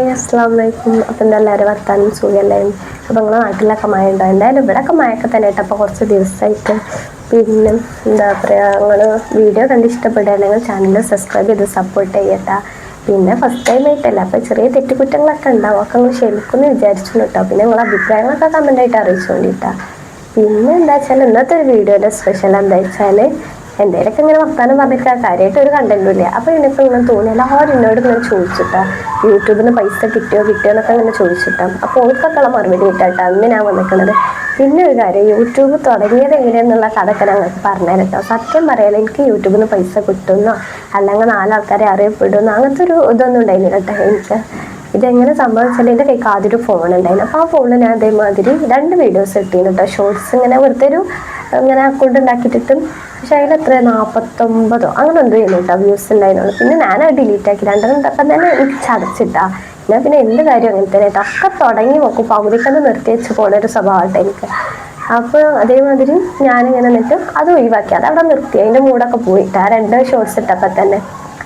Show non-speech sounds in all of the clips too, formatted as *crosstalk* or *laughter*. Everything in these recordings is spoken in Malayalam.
ഹായ് അസ്സാം വലൈക്കും അപ്പം എന്താ എല്ലാവരും വർത്താനം സുഖമല്ലേ അപ്പം നിങ്ങളെ നാട്ടിലൊക്കെ മഴ ഉണ്ടോ എന്തായാലും ഇവിടെയൊക്കെ മഴയൊക്കെ തന്നെ കേട്ടോ. അപ്പോൾ കുറച്ച് ദിവസമായിട്ട് പിന്നെ എന്താ പറയുക നിങ്ങൾ വീഡിയോ കണ്ട് ഇഷ്ടപ്പെടുകയാണെങ്കിൽ ചാനൽ സബ്സ്ക്രൈബ് ചെയ്ത് സപ്പോർട്ട് ചെയ്യട്ടാ. പിന്നെ ഫസ്റ്റ് ടൈം ആയിട്ടല്ല? അപ്പോൾ ചെറിയ തെറ്റുകുറ്റങ്ങളൊക്കെ ഉണ്ടാവും. ഒക്കെ നിങ്ങൾ ക്ഷമിക്കുന്നു വിചാരിച്ചു കേട്ടോ. പിന്നെ നിങ്ങളെ അഭിപ്രായങ്ങളൊക്കെ കമന്റായിട്ട് അറിയിച്ചുകൊണ്ടിട്ടാ പിന്നെ എന്താ വെച്ചാൽ ഇന്നത്തെ ഒരു വീഡിയോയുടെ സ്പെഷ്യൽ എന്താ വെച്ചാൽ എന്തേലൊക്കെ ഇങ്ങനെ വർത്താനം പറഞ്ഞിട്ട് കാര്യമായിട്ട് ഒരു കണ്ടന്റും ഇല്ല അപ്പോൾ എനിക്ക് ഇങ്ങനെ തോന്നി എല്ലാവരും എന്നോട് ഇങ്ങനെ ചോദിച്ചിട്ടാ? യൂട്യൂബിൽ നിന്ന് പൈസ കിട്ടിയോ കിട്ടിയോ എന്നൊക്കെ ഇങ്ങനെ ചോദിച്ചിട്ടാ? അപ്പോൾ ഓർക്കൊക്കെയുള്ള മറുപടി കിട്ടാട്ടോ അന്ന് ഞാൻ വന്നിരിക്കുന്നത് പിന്നെ ഒരു കാര്യം യൂട്യൂബ് തുടങ്ങിയത് എങ്ങനെയെന്നുള്ള കഥക്കെ ഞങ്ങൾക്ക് പറഞ്ഞുതരാം കേട്ടോ. സത്യം പറയാൻ എനിക്ക് യൂട്യൂബിൽ നിന്ന് പൈസ കിട്ടുന്നോ അല്ലെങ്കിൽ നാലാൾക്കാരെ അറിയപ്പെടുന്നോ അങ്ങനത്തെ ഒരു ഇതൊന്നും ഉണ്ടായിരുന്നില്ല കേട്ടോ എനിക്ക്. ഇതെങ്ങനെ സംഭവിച്ചാൽ എന്റെ കൈക്ക് ആദ്യം ഒരു ഫോൺ ഉണ്ടായിരുന്നു. അപ്പോൾ ആ ഫോണിൽ ഞാൻ അതേമാതിരി രണ്ട് വീഡിയോസ് ഇട്ടിരുന്നു കേട്ടോ ഷോർട്സ് ഇങ്ങനെ വെറുതെ ഒരു ഇങ്ങനെ അക്കൗണ്ട് ഉണ്ടാക്കിയിട്ടിട്ടും. പക്ഷെ അതിൽ എത്ര നാൽപ്പത്തൊമ്പതോ അങ്ങനെ എന്തോ ചെയ്യുന്നു കേട്ടോ വ്യൂസ് ഉണ്ടായിരുന്നു പിന്നെ ഞാൻ ഡിലീറ്റ് ആക്കി. രണ്ടെണ്ണം ഇട്ടപ്പം തന്നെ എനിക്ക് ചതച്ചിട്ടാ. ഞാൻ പിന്നെ എന്ത് കാര്യം അങ്ങനെ തന്നെ കേട്ടോ ഒക്കെ തുടങ്ങി നോക്കും. പകുതിക്കന്ന് നിർത്തി വെച്ച് ഒരു സ്വഭാവമായിട്ട് എനിക്ക്. അപ്പോൾ അതേമാതിരി ഞാനിങ്ങനെ എന്നിട്ട് അത് ഒഴിവാക്കി. അത് അവിടെ നിർത്തി. അതിന്റെ മൂടൊക്കെ പോയിട്ട് ആ രണ്ട് ഷോർട്സ് ഇട്ടപ്പോൾ തന്നെ.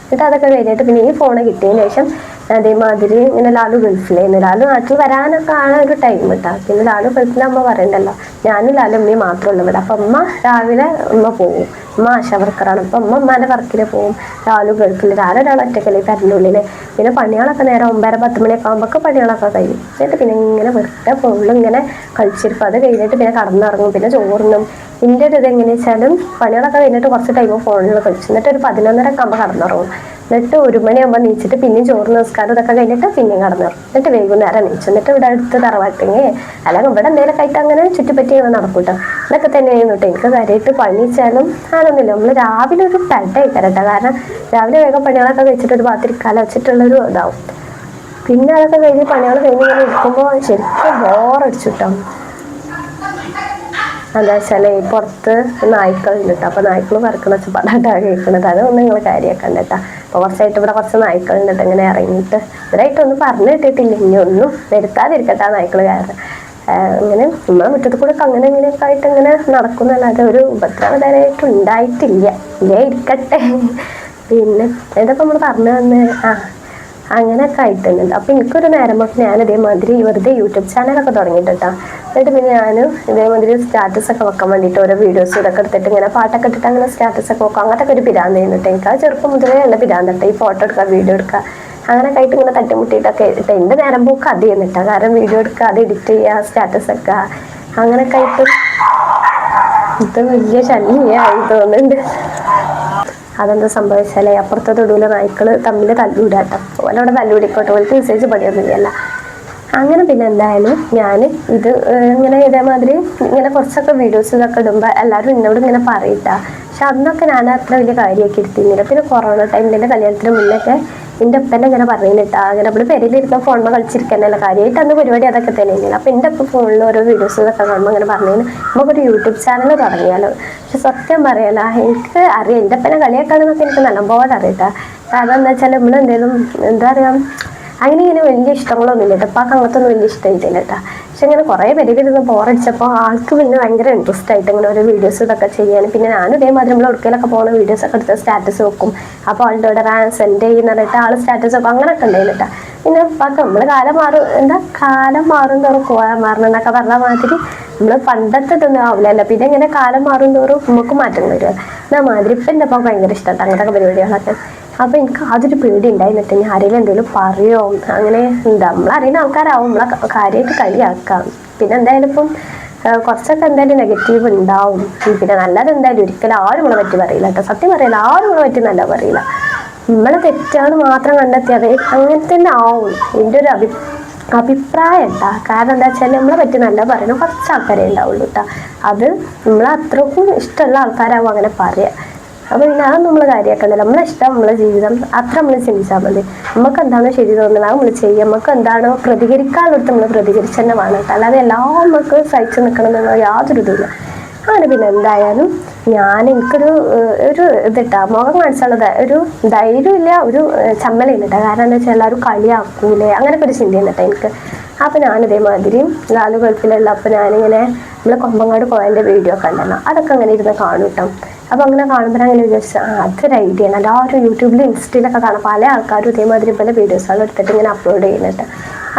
എന്നിട്ട് അതൊക്കെ കഴിഞ്ഞിട്ട് പിന്നെ ഈ ഫോൺ കിട്ടിയതിന് ശേഷം അതേമാതിരി ഇങ്ങനെ ലാലു ഗൾഫിലായിരുന്നു ലാലു നാട്ടിൽ വരാനൊക്കെ ആണ് ഒരു ടൈം കിട്ടാ പിന്നെ ലാലു ഗൾഫിലാകുമ്പോൾ പറയണ്ടല്ലോ ഞാനും ലാലു അമ്മയും മാത്രമേ ഉള്ളൂ അപ്പം അമ്മ രാവിലെ അമ്മ പോകും ഉമ്മ ആശാ വർക്കറാണ് അപ്പം അമ്മ ഉമ്മാന്റെ വർക്കിന് പോകും രാവിലെ ഗൾഫിൽ രാവിലെ ഒരാൾ ഒറ്റക്കല്ലേ പെരനുള്ളിൽ പിന്നെ പണികളൊക്കെ നേരെ ഒമ്പര പത്ത് മണിയൊക്കെ ആകുമ്പോൾ പണികളൊക്കെ കഴിയും. എന്നിട്ട് പിന്നെ ഇങ്ങനെ വെറുതെ ഫുള്ള് ഇങ്ങനെ കളിച്ചിരിക്കും. അത് കഴിഞ്ഞിട്ട് പിന്നെ കടന്നിറങ്ങും. പിന്നെ ചോറിനും എന്റെ ഒരു ഇത് എങ്ങനെയാ വെച്ചാലും പണികളൊക്കെ കഴിഞ്ഞിട്ട് കുറച്ച് ടൈം ഫോണിൽ കളിച്ചു. എന്നിട്ട് ഒരു പതിനൊന്നര ഒക്കെ ആകുമ്പോൾ കടന്നിറങ്ങും. എന്നിട്ട് ഒരു മണിയാകുമ്പോൾ നീച്ചിട്ട് പിന്നെയും ചോറ് നിസ്കാരം ഇതൊക്കെ കഴിഞ്ഞിട്ട് പിന്നെയും കടന്നിറങ്ങും. എന്നിട്ട് വൈകുന്നേരം നീച്ചു എന്നിട്ട് ഇവിടെ അടുത്ത് തറവാട്ടെങ്കിൽ അല്ലെങ്കിൽ ഇവിടെ എന്തെങ്കിലും ആയിട്ട് അങ്ങനെ ചുറ്റിപ്പറ്റി ഇങ്ങനെ നടക്കൂട്ടോ. കേട്ടോ ഇതൊക്കെ തന്നെയായിരുന്നു. കേട്ടോ എനിക്ക് കാര്യമായിട്ട് പണി വെച്ചാലും ആണെന്നില്ല നമ്മൾ രാവിലെ ഒരു പെട്ടായി തരട്ടെ കാരണം രാവിലെ വേഗം പണികളൊക്കെ വെച്ചിട്ട് ഒരു ഭാഗത്തിരിക്കാലം വെച്ചിട്ടുള്ളൊരു ഇതാവും. പിന്നെ അതൊക്കെ കഴിഞ്ഞ് പണികൾ കഴിഞ്ഞ് ഇങ്ങനെ ഇരിക്കുമ്പോൾ ശരിക്കും ബോറടിച്ചു കേട്ടോ എന്താ വെച്ചാൽ ഈ പുറത്ത് നായ്ക്കളുണ്ട് കേട്ടോ അപ്പോൾ നായ്ക്കൾ പറക്കണ പടാട്ടാണ് കേൾക്കുന്നത് അതൊന്നും നിങ്ങൾ കാര്യമാക്കണ്ട കേട്ടോ അപ്പോൾ കുറച്ചായിട്ട് ഇവിടെ കുറച്ച് നായ്ക്കളുണ്ട്. ഇങ്ങനെ ഇറങ്ങിയിട്ട് ഇവരായിട്ടൊന്നും പറഞ്ഞു കിട്ടിയിട്ടില്ല ഇനി ഒന്നും വരുത്താതിരിക്കട്ടെ ആ നായ്ക്കൾ കാരണം. ഇങ്ങനെ ഉമ്മ മുറ്റത്ത് കൂടെ അങ്ങനെ ഇങ്ങനെയൊക്കെ ആയിട്ട് ഇങ്ങനെ നടക്കുന്നല്ലാതെ ഒരു ഉപദ്രവം ഇതുവരെയായിട്ട് ഉണ്ടായിട്ടില്ല. ഇല്ലേ ഇരിക്കട്ടെ. പിന്നെ ഇതൊക്കെ നമ്മൾ പറഞ്ഞു തന്നെ ആ അങ്ങനെയൊക്കെ ആയിട്ടുണ്ട്. അപ്പൊ എനിക്കൊരു നേരം തൊട്ട് ഞാൻ ഇതേമാതിരി വെറുതെ യൂട്യൂബ് ചാനലൊക്കെ തുടങ്ങിയിട്ടാ എന്നിട്ട് പിന്നെ ഞാൻ ഇതേമാതിരി സ്റ്റാറ്റസ് ഒക്കെ വെക്കാൻ വേണ്ടിയിട്ട് ഓരോ വീഡിയോസ് ഇതൊക്കെ എടുത്തിട്ട് ഇങ്ങനെ പാട്ടൊക്കെ ഇട്ടിട്ട് അങ്ങനെ സ്റ്റാറ്റസ് ഒക്കെ വെക്കും. അങ്ങനത്തെ ഒരു പിരാന്ത് ചെയ്യുന്നുണ്ട്. എനിക്ക് ആ ചെറുപ്പം മുതലേ ഉള്ള പിരാന്തട്ടെ ഈ ഫോട്ടോ എടുക്കുക വീഡിയോ എടുക്കുക. അങ്ങനെയൊക്കെ ആയിട്ട് ഇങ്ങനെ തട്ടിമുട്ടിയിട്ടൊക്കെ ഇട്ട് എന്റെ നേരം പോക്ക് അത് ചെയ്യുന്നിട്ടാ കാരണം വീഡിയോ എടുക്കുക അത് എഡിറ്റ് ചെയ്യുക സ്റ്റാറ്റസ് ഒക്കെ അങ്ങനെയൊക്കെ ആയിട്ട് ഇത് വലിയ ശല്യമായി തോന്നുന്നുണ്ട്. അതെന്താ സംഭവിച്ചാലേ അപ്പുറത്തെ തൊടുവിലെ നായ്ക്കൾ തമ്മിൽ തല്ലൂടാട്ടോ ഓലവിടെ തല്ലൂടിക്കോട്ടെ ഓൾക്ക് വിസേജ് പണിയൊന്നുമില്ല അങ്ങനെ പിന്നെ എന്തായാലും ഞാൻ ഇത് ഇങ്ങനെ ഇതേമാതിരി ഇങ്ങനെ കുറച്ചൊക്കെ വീഡിയോസ് ഇതൊക്കെ ഇടുമ്പോൾ എല്ലാവരും എന്നോട് ഇങ്ങനെ പറയിട്ടാ. പക്ഷെ അന്നൊക്കെ ഞാൻ അത്ര വലിയ കാര്യമൊക്കെ എടുത്തിരുന്നില്ല. പിന്നെ കൊറോണ ടൈമിന്റെ കല്യാണത്തിന് മുന്നൊക്കെ എന്റെ ഒപ്പനെ ഇങ്ങനെ പറഞ്ഞിട്ടാ അങ്ങനെ നമ്മൾ പെരയിലിരുന്ന ഫോണിൽ കളിച്ചിരിക്കാനല്ല കാര്യമായിട്ട് അന്ന് പരിപാടി അതൊക്കെ തന്നെയാണ് അപ്പം എന്റെ ഒപ്പം ഫോണിൽ ഓരോ വീഡിയോസ് ഇതൊക്കെ കാണുമ്പോൾ അങ്ങനെ പറഞ്ഞു നമുക്കൊരു യൂട്യൂബ് ചാനൽ തുടങ്ങിയാലോ. പക്ഷെ സത്യം പറയല എനിക്ക് അറിയാം. എന്റെ ഒപ്പനെ കളിയാക്കാണെന്നൊക്കെ എനിക്ക് നല്ലപോലെ അറിയട്ടാ. കാരണം എന്താ വെച്ചാൽ നമ്മൾ എന്തെങ്കിലും എന്താ പറയുക അങ്ങനെ ഇങ്ങനെ വലിയ ഇഷ്ടങ്ങളൊന്നും ഇല്ല കേട്ടോ. അപ്പം അങ്ങനത്തെ ഒന്നും വലിയ ഇഷ്ടമായിട്ടില്ല കേട്ടോ. പക്ഷെ ഇങ്ങനെ കുറേ പേര് ഇരുന്ന് ബോറടിച്ചപ്പോൾ ആൾക്ക് പിന്നെ ഭയങ്കര ഇൻട്രസ്റ്റ് ആയിട്ട് ഇങ്ങനെ ഓരോ വീഡിയോസ് ഇതൊക്കെ ചെയ്യാൻ. പിന്നെ ഞാനും ഇതേമാതിരി നമ്മൾ ഒടുക്കലൊക്കെ പോകുന്ന വീഡിയോസ് ഒക്കെ എടുത്ത് സ്റ്റാറ്റസ് വെക്കും. അപ്പോൾ ആളുടെ ഇവിടെ സെൻഡ് ചെയ്യുന്ന പറഞ്ഞിട്ട് ആൾ സ്റ്റാറ്റസ് വെക്കും. അങ്ങനെയൊക്കെ ഉണ്ടായില്ല കേട്ടോ. പിന്നെ അപ്പം നമ്മൾ കാലം മാറും. എന്താ? കാലം മാറും തോറും കോലം മാറണം എന്നൊക്കെ പറഞ്ഞ മാതിരി നമ്മൾ പണ്ടത്തെ ഇതൊന്നും ആവില്ലല്ലോ. പിന്നെ ഇങ്ങനെ കാലം മാറും തോറും നമുക്ക് മാറ്റം വരും. എന്നാ മാതിരി ഇപ്പം എന്റെ അപ്പം ഭയങ്കര ഇഷ്ടമാണ് അങ്ങനത്തെ പരിപാടികളൊക്കെ. അപ്പൊ എനിക്ക് ആദ്യൊരു പേടി ഉണ്ടായിരുന്നിട്ട് ഇനി ആരെങ്കിലും എന്തെങ്കിലും പറയോ? അങ്ങനെ എന്താ നമ്മളറിയുന്ന ആൾക്കാരാവും നമ്മളെ കാര്യമായിട്ട് കളിയാക്കാം. പിന്നെ എന്തായാലും ഇപ്പം കുറച്ചൊക്കെ എന്തായാലും നെഗറ്റീവ് ഉണ്ടാവും. പിന്നെ നല്ലത് എന്തായാലും ഒരിക്കലും ആരും നമ്മളെ പറ്റി പറയില്ല കേട്ടോ. സത്യം പറയില്ല ആരും നമ്മളെ പറ്റി നല്ല പറയില്ല. നമ്മളെ തെറ്റാണ് മാത്രം കണ്ടെത്തിയത് അങ്ങനെ തന്നെ ആവും. എന്റെ ഒരു അഭി അഭിപ്രായം ഉണ്ടാ കാരണം എന്താ വെച്ചാൽ നമ്മളെ പറ്റി നല്ല പറയുന്ന കുറച്ച് ആൾക്കാരെ ഉണ്ടാവുള്ളൂ കേട്ടോ. അത് നമ്മളെ അത്രക്കും ഇഷ്ടമുള്ള ആൾക്കാരാവും അങ്ങനെ പറയാ. അപ്പൊ പിന്നെ അത് നമ്മൾ കാര്യമാക്കുന്നില്ല നമ്മളെ ഇഷ്ടം നമ്മളെ ജീവിതം. അത്ര നമ്മൾ ചിന്തിച്ചാൽ മതി. നമുക്ക് എന്താണോ ശരി തോന്നുന്നത്? അത് നമ്മൾ ചെയ്യുക നമുക്ക് എന്താണോ പ്രതികരിക്കാനുള്ളത് നമ്മൾ പ്രതികരിച്ച് തന്നെ വേണം. അല്ലാതെ എല്ലാം നമുക്ക് സഹിച്ചു നിൽക്കണം എന്നുള്ള യാതൊരു ഇതുമില്ല. അങ്ങനെ പിന്നെ എന്തായാലും ഞാൻ എനിക്കൊരു ഒരു ഇതിട്ടാ. മുഖം കാണിച്ചുള്ളത് ഒരു ധൈര്യമില്ല ഒരു ചമ്മല ചമ്മലില്ല കാരണം എന്താ വെച്ചാൽ എല്ലാവരും കളിയാക്കൂലേ? അങ്ങനെയൊക്കെ ഒരു ചിന്തയാണ് കേട്ടോ എനിക്ക്. അപ്പം ഞാൻ ഇതേമാതിരി ലാലു ഗൾഫിലുള്ള അപ്പം ഞാനിങ്ങനെ നമ്മൾ കൊമ്പങ്ങാട് പോയതിന്റെ വീഡിയോ ഒക്കെ ഉണ്ടല്ലോ അതൊക്കെ അങ്ങനെ ഇരുന്ന് കാണും കേട്ടോ അപ്പോൾ അങ്ങനെ കാണുമ്പോൾ അങ്ങനെ വിചാരിച്ചു ആ അതൊരു ഐഡിയ ആണ്. എല്ലാവരും യൂട്യൂബിൽ ഇൻസ്റ്റയിലൊക്കെ കാണാം. പല ആൾക്കാരും ഇതേമാതിരി പല വീഡിയോസുകൾ എടുത്തിട്ട് ഇങ്ങനെ അപ്ലോഡ് ചെയ്യുന്നുണ്ട്.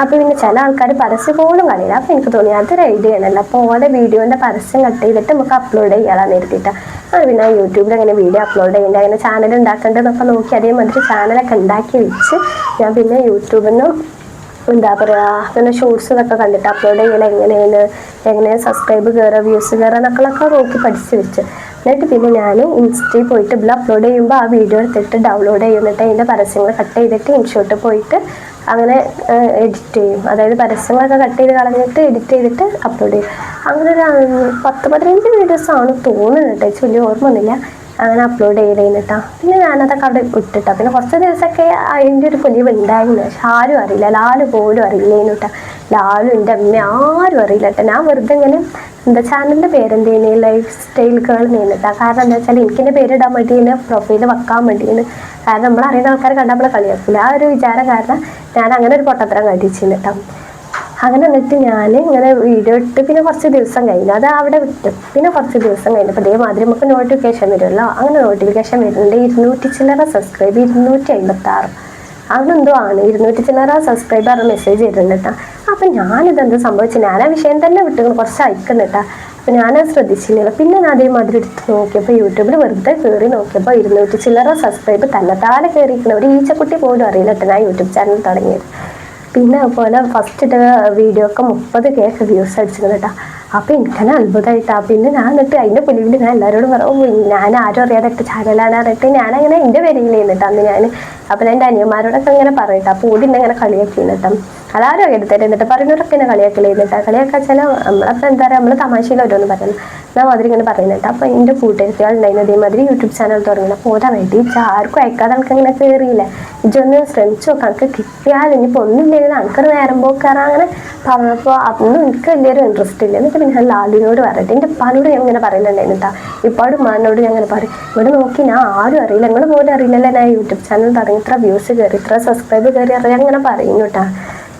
അപ്പോൾ പിന്നെ ചില ആൾക്കാർ പരസ്യം പോലും കളിയില്ല അപ്പോൾ എനിക്ക് തോന്നി അതൊരു ഐഡിയ ആണല്ലോ. അപ്പോൾ ഓരോ വീഡിയോന്റെ പരസ്യം കട്ട് ചെയ്തിട്ട് നമുക്ക് അപ്ലോഡ് ചെയ്യാമെന്ന് എഴുതിയിട്ട് അത് പിന്നെ യൂട്യൂബിൽ അങ്ങനെ വീഡിയോ അപ്ലോഡ് ചെയ്യേണ്ട അങ്ങനെ ചാനൽ ഉണ്ടാക്കേണ്ടതെന്നൊക്കെ നോക്കി അതേമാതിരി ചാനലൊക്കെ ഉണ്ടാക്കി വെച്ച് ഞാൻ പിന്നെ യൂട്യൂബിൽ നിന്നും എന്താ പറയുക അങ്ങനെ ഷോർട്സ് ഇതൊക്കെ കണ്ടിട്ട് അപ്ലോഡ് ചെയ്യണം എങ്ങനെയാണ് എങ്ങനെ സബ്സ്ക്രൈബ് കയറുക വ്യൂസ് കയറുക എന്നൊക്കെ നോക്കി പഠിച്ചു വെച്ച്. എന്നിട്ട് പിന്നെ ഞാൻ ഇൻസ്റ്റയിൽ പോയിട്ട് ബ്ലോ അപ്ലോഡ് ചെയ്യുമ്പോൾ ആ വീഡിയോ എടുത്തിട്ട് ഡൗൺലോഡ് ചെയ്യുന്നിട്ട് അതിന്റെ പരസ്യങ്ങൾ കട്ട് ചെയ്തിട്ട് ഇൻഷോട്ട് പോയിട്ട് അങ്ങനെ എഡിറ്റ് ചെയ്യും. അതായത് പരസ്യങ്ങളൊക്കെ കട്ട് ചെയ്ത് കളഞ്ഞിട്ട് എഡിറ്റ് ചെയ്തിട്ട് അപ്ലോഡ് ചെയ്യും. അങ്ങനെ ഒരു പത്ത് പതിനഞ്ച് വീഡിയോസ് ആണ് തോന്നുന്നത് കേട്ടോ. വലിയ ഓർമ്മ ഒന്നുമില്ല അങ്ങനെ അപ്ലോഡ് ചെയ്തേന്നിട്ടാ പിന്നെ ഞാനതൊക്കെ അവിടെ ഇട്ടിട്ടാ. പിന്നെ കുറച്ച് ദിവസമൊക്കെ അതിന്റെ ഒരു പൊലിവ് ഉണ്ടായിരുന്നു പക്ഷെ ആരും അറിയില്ല. ലാലു പോലും അറിയില്ലേന്നു കേട്ടോ ലാലു എന്റെ അമ്മ ആരും അറിയില്ല കേട്ടോ ഞാൻ വെറുതെ ഇങ്ങനെ എന്താ ചാനലിന്റെ പേരെന്തേനെ? ലൈഫ് സ്റ്റൈൽ കേൾ നീന്നിട്ടാ കാരണം എന്താ വെച്ചാൽ എനിക്കെന്റെ പേരിടാൻ വേണ്ടിയാണ് പ്രൊഫൈൽ വെക്കാൻ വേണ്ടിയാണ് കാരണം നമ്മൾ അറിയുന്ന ആൾക്കാർ കണ്ടാൽ നമ്മളെ കളിയാക്കില്ല ആ ഒരു വിചാരം കാരണം ഞാൻ അങ്ങനെ ഒരു പൊട്ടത്തരം കാട്ടിച്ചിരുന്നു കേട്ടോ അങ്ങനെ എന്നിട്ട് ഞാൻ ഇങ്ങനെ വീഡിയോ ഇട്ട് പിന്നെ കുറച്ച് ദിവസം കഴിഞ്ഞു. അത് അവിടെ വിട്ടു. പിന്നെ കുറച്ച് ദിവസം കഴിഞ്ഞപ്പോൾ അതേമാതിരി നമുക്ക് നോട്ടിഫിക്കേഷൻ വരുമല്ലോ. അങ്ങനെ നോട്ടിഫിക്കേഷൻ വരുന്നുണ്ട്. ഇരുന്നൂറ്റി ചില്ലറ സബ്സ്ക്രൈബ് ഇരുന്നൂറ്റി അമ്പത്തി ആറ് അതെന്തോ ആണ്. ഇരുന്നൂറ്റി ചില്ലറ സബ്സ്ക്രൈബർ മെസ്സേജ് ചെയ്തിട്ടുണ്ട് കേട്ടോ. അപ്പം ഞാനിതെന്ത് സംഭവിച്ചു? ഞാൻ ആ വിഷയം തന്നെ വിട്ടു കുറച്ച് അയക്കുന്നു കേട്ടോ. അപ്പം ഞാനത് ശ്രദ്ധിച്ചില്ല പിന്നെ ഞാൻ അതേമാതിരി എടുത്ത് നോക്കിയപ്പോൾ യൂട്യൂബിൽ വെറുതെ കയറി നോക്കിയപ്പോൾ ഇരുന്നൂറ്റി ചില്ലറ സബ്സ്ക്രൈബ് തന്നെ കയറിയിരിക്കണം ഒരു ഈച്ചക്കുട്ടി പോലും അറിയില്ല കേട്ടോ ഞാൻ യൂട്യൂബ് ചാനൽ തുടങ്ങിയത്. പിന്നെ അതുപോലെ ഫസ്റ്റ് ഇട്ട വീഡിയോ ഒക്കെ മുപ്പത് കേക്ക് വ്യൂസ് അടിച്ചിരുന്നു കേട്ടോ. അപ്പോൾ എനിക്കന്നെ അത്ഭുതമായിട്ടാ പിന്നെ ഞാൻ എന്നിട്ട് അതിന്റെ പുലിവിൽ ഞാൻ എല്ലാവരോടും പറയും ഞാൻ ആരും അറിയാതെ ഇട്ട ചാനലാണ് പറഞ്ഞിട്ട് ഞാനങ്ങനെ എന്റെ പേരിൽ ചെയ്യുന്നുണ്ട് അന്ന് ഞാൻ എന്റെ അനിയന്മാരോടൊക്കെ ഇങ്ങനെ പറയട്ടെ അപ്പോൾ ഇങ്ങനെ കളിയാക്കി കേട്ടോ. അതാരും എടുത്തിട്ട് എന്നിട്ട് പറയുന്നവരൊക്കെ എന്നെ കളിയാക്കൽ എന്നിട്ട് കളിയാക്കാൻ വെച്ചാൽ നമ്മളപ്പോൾ എന്താ പറയുക നമ്മൾ തമാശയിൽ ഓരോന്ന് പറയുന്നത്. ഞാൻ മാതിരി ഇങ്ങനെ പറയുന്നുണ്ട് അപ്പോൾ എന്റെ കൂട്ടുകാരികൾ ഉണ്ടായിരുന്നു അതേമാതിരി യൂട്യൂബ് ചാനൽ തുടങ്ങണം. അപ്പോൾ വേണ്ടി ആർക്കും അയക്കാതെ എനിക്ക് ഇങ്ങനെ കയറിയില്ല ഇജൊന്ന് ശ്രമിച്ചു നോക്കാം. എനിക്ക് കിട്ടിയാൽ ഇനിയിപ്പോൾ ഒന്നുമില്ലെങ്കിൽ എനിക്കൊരു നേരം പോക്കാറ അങ്ങനെ പറഞ്ഞപ്പോൾ അതൊന്നും എനിക്ക് വലിയൊരു ഇൻട്രസ്റ്റ് ഇല്ല. എന്നിട്ട് പിന്നെ ലാലിനോട് പറയട്ടെ എന്റെ ഉപ്പാനോട് ഞാൻ ഇങ്ങനെ പറയുന്നുണ്ടായിരുന്നു കേട്ടോ. ഇപ്പാടും ഉമ്മാനോട് ഞാൻ ഇങ്ങനെ പറയും. ഇവിടെ നോക്കി ഞാൻ ആരും അറിയില്ല. നിങ്ങൾ പോലും അറിയില്ലല്ലോ ഞാൻ യൂട്യൂബ് ചാനൽ തുടങ്ങി. ഇത്ര വ്യൂസ് കയറി ഇത്ര സബ്സ്ക്രൈബ് കയറി അറിയാം അങ്ങനെ പറയുന്നു കേട്ടോ.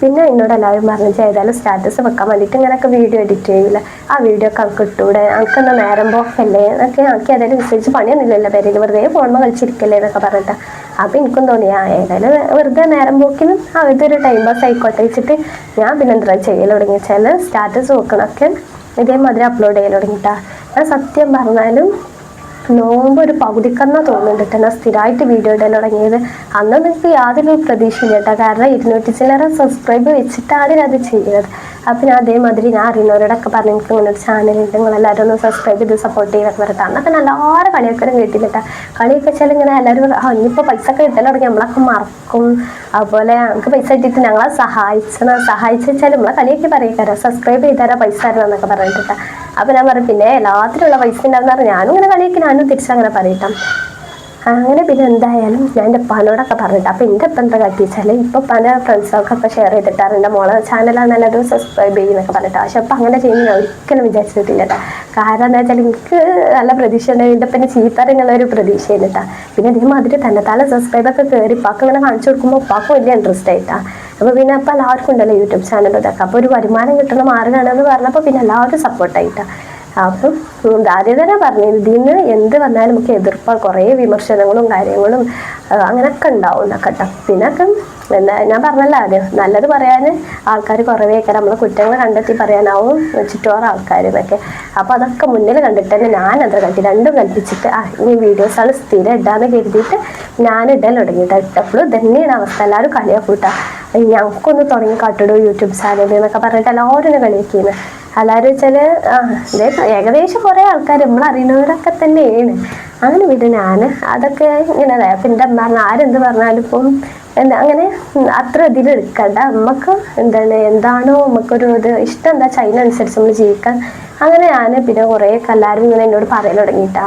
പിന്നെ എന്നോട് എല്ലാവരും പറഞ്ഞു ചെയ്താലും സ്റ്റാറ്റസ് വെക്കാൻ വേണ്ടിയിട്ട് ഇങ്ങനെയൊക്കെ വീഡിയോ എഡിറ്റ് ചെയ്യില്ല ആ വീഡിയോ ഒക്കെ അവൾക്ക് ഇട്ടൂടെ? അവൾക്ക് എന്താ നേരം പോക്കല്ലേ? എന്നൊക്കെ ആക്കി ഏതായാലും വിശ്വസിച്ച് പണിയൊന്നുമില്ലല്ലോ. പേരിൽ വെറുതെ ഫോണിൽ കളിച്ചിരിക്കല്ലേ എന്നൊക്കെ പറഞ്ഞിട്ട്. അപ്പം എനിക്കും തോന്നി ആ ഏതായാലും വെറുതെ നേരം പോക്കിനും ഇതൊരു ടൈം പാസ് ആയിക്കോട്ടെ വെച്ചിട്ട് ഞാൻ പിന്നെ എന്താ ചെയ്യൽ തുടങ്ങി. വെച്ചാൽ സ്റ്റാറ്റസ് വെക്കണമൊക്കെ ഇതേമാതിരി അപ്ലോഡ് ചെയ്യൽ തുടങ്ങിയിട്ടാണ് ഞാൻ സത്യം പറഞ്ഞാലും നോമ്പ് ഒരു പകുതിക്കന്ന തോന്നുന്നുണ്ട് കേട്ടോ. സ്ഥിരമായിട്ട് വീഡിയോ ഇടാൻ തുടങ്ങിയത്. അന്ന് നിങ്ങൾക്ക് യാതൊരു പ്രതീക്ഷയില്ല കേട്ടോ. കാരണം ഇരുന്നൂറ്റി ചില്ലറ സബ്സ്ക്രൈബ് വെച്ചിട്ടാണ് അത് ചെയ്യുന്നത്. അപ്പം ഞാൻ അതേമാതിരി ഞാൻ അറിയുന്നവരോടൊക്കെ പറഞ്ഞു എനിക്ക് ഇങ്ങനെ ഒരു ചാനൽ ഉണ്ട് നിങ്ങൾ എല്ലാവരും ഒന്ന് സബ്സ്ക്രൈബ് ചെയ്ത് സപ്പോർട്ട് ചെയ്തൊക്കെ വരട്ടാണ് അന്നൊക്കെ നല്ല ഓരോ കളിയൊക്കെ കേട്ടില്ല കേട്ടോ കളിയൊക്കെ വെച്ചാൽ ഇങ്ങനെ എല്ലാവരും ആ ഇനിയിപ്പോൾ പൈസ ഒക്കെ കിട്ടാൻ തുടങ്ങി നമ്മളൊക്കെ മറക്കും. അതുപോലെ നമുക്ക് പൈസ കിട്ടിയിട്ട് ഞങ്ങളെ സഹായിച്ചണ സഹായിച്ചു വെച്ചാൽ നമ്മളെ കളിയൊക്കെ പറയുക സബ്സ്ക്രൈബ് ചെയ്താരാ പൈസ തരണം എന്നൊക്കെ പറഞ്ഞിട്ടാ അപ്പം ഞാൻ പറയും പിന്നെ എല്ലാത്തിനുള്ള പൈസ ഉണ്ടാകുന്ന ഞാനും ഇങ്ങനെ കളിയൊക്കെ ഞാനും തിരിച്ചങ്ങനെ പറയട്ടാം അങ്ങനെ പിന്നെ എന്തായാലും ഞാൻ എന്റെ ഉപ്പാനോടൊക്കെ പറഞ്ഞിട്ട് അപ്പം എന്റെ ഇപ്പം എന്താ കത്തിച്ചാൽ ഇപ്പം ഫ്രണ്ട്സൊക്കെ ഒക്കെ ഷെയർ ചെയ്തിട്ടാണ് എന്റെ മോളെ ചാനലാണ് നല്ലത് സബ്സ്ക്രൈബ് ചെയ്യുന്നൊക്കെ പറഞ്ഞിട്ട്. പക്ഷെ അപ്പം അങ്ങനെ ചെയ്യുന്ന ഞാൻ ഒരിക്കലും വിചാരിച്ചിട്ടില്ല കാരണം എന്താ വെച്ചാൽ എനിക്ക് നല്ല പ്രതീക്ഷ ഉണ്ട്. എന്റെ പിന്നെ ചീത്ത ഒരു പ്രതീക്ഷ ചെയ്തിട്ടാ പിന്നെ ഇതേമാതിരി തന്നെ തല സബ്സ്ക്രൈബൊക്കെ കയറി ഉപ്പാക്ക് ഇങ്ങനെ കാണിച്ചു കൊടുക്കുമ്പോൾ ഉപ്പാക്ക് വലിയ ഇൻട്രസ്റ്റ് ആയിട്ടാ അപ്പോൾ പിന്നെ അപ്പം എല്ലാവർക്കും ഉണ്ടല്ലോ യൂട്യൂബ് ചാനൽ ഇതൊക്കെ. അപ്പോൾ ഒരു വരുമാനം കിട്ടുന്ന മാർഗമാണെന്ന് പറഞ്ഞപ്പോൾ പിന്നെ എല്ലാവരും സപ്പോർട്ടായിട്ടാണ് അപ്പം ആദ്യം തന്നെ പറഞ്ഞു ഇതിൽ നിന്ന് എന്ത് വന്നാലും നമുക്ക് എതിർപ്പ കുറേ വിമർശനങ്ങളും കാര്യങ്ങളും അങ്ങനെയൊക്കെ ഉണ്ടാവും. എന്നൊക്കെ പിന്നെ എന്താ ഞാൻ പറഞ്ഞല്ലോ ആദ്യം നല്ലത് പറയാൻ ആൾക്കാർ കുറവേയൊക്കെ നമ്മളെ കുറ്റങ്ങൾ കണ്ടെത്തി പറയാനാവും ചുറ്റോറ് ആൾക്കാർ എന്നൊക്കെ അപ്പോൾ അതൊക്കെ മുന്നിൽ കണ്ടിട്ട് തന്നെ ഞാൻ അത്ര കണ്ടി രണ്ടും കൽപ്പിച്ചിട്ട് ആ ഈ വീഡിയോസാണ് സ്ഥിരം ഇടാന്ന് കരുതിയിട്ട് ഞാൻ ഇടൽ തുടങ്ങിയിട്ട് ഇട്ടപ്പോഴും തന്നെയാണ് അവസ്ഥ. എല്ലാവരും കളിയാക്കൂട്ടാ. ഞങ്ങൾക്കൊന്ന് തുടങ്ങി കാട്ടിടൂ യൂട്യൂബ് ചാനൽ എന്നൊക്കെ പറഞ്ഞിട്ട് എല്ലാവരും എന്നെ കളിയാക്കിയത് വെച്ചാൽ ഏകദേശം കുറേ ആൾക്കാർ നമ്മൾ അറിയുന്നവരൊക്കെ തന്നെയാണ്. അങ്ങനെ വിട ഞാൻ അതൊക്കെ ഇങ്ങനെ പിന്നെ അമ്മ പറഞ്ഞ ആരെന്ത് പറഞ്ഞാലും ഇപ്പം എന്താ അങ്ങനെ അത്ര ഇതിൽ എടുക്കണ്ട. നമുക്ക് എന്താണ് എന്താണോ നമുക്കൊരു ഇത് ഇഷ്ടം എന്താ ചൈന അനുസരിച്ച് നമ്മൾ ജീവിക്കാൻ. അങ്ങനെ ഞാൻ പിന്നെ കുറേ കല്ലാരും ഇങ്ങനെ എന്നോട് പറയാൻ തുടങ്ങിയിട്ടാ.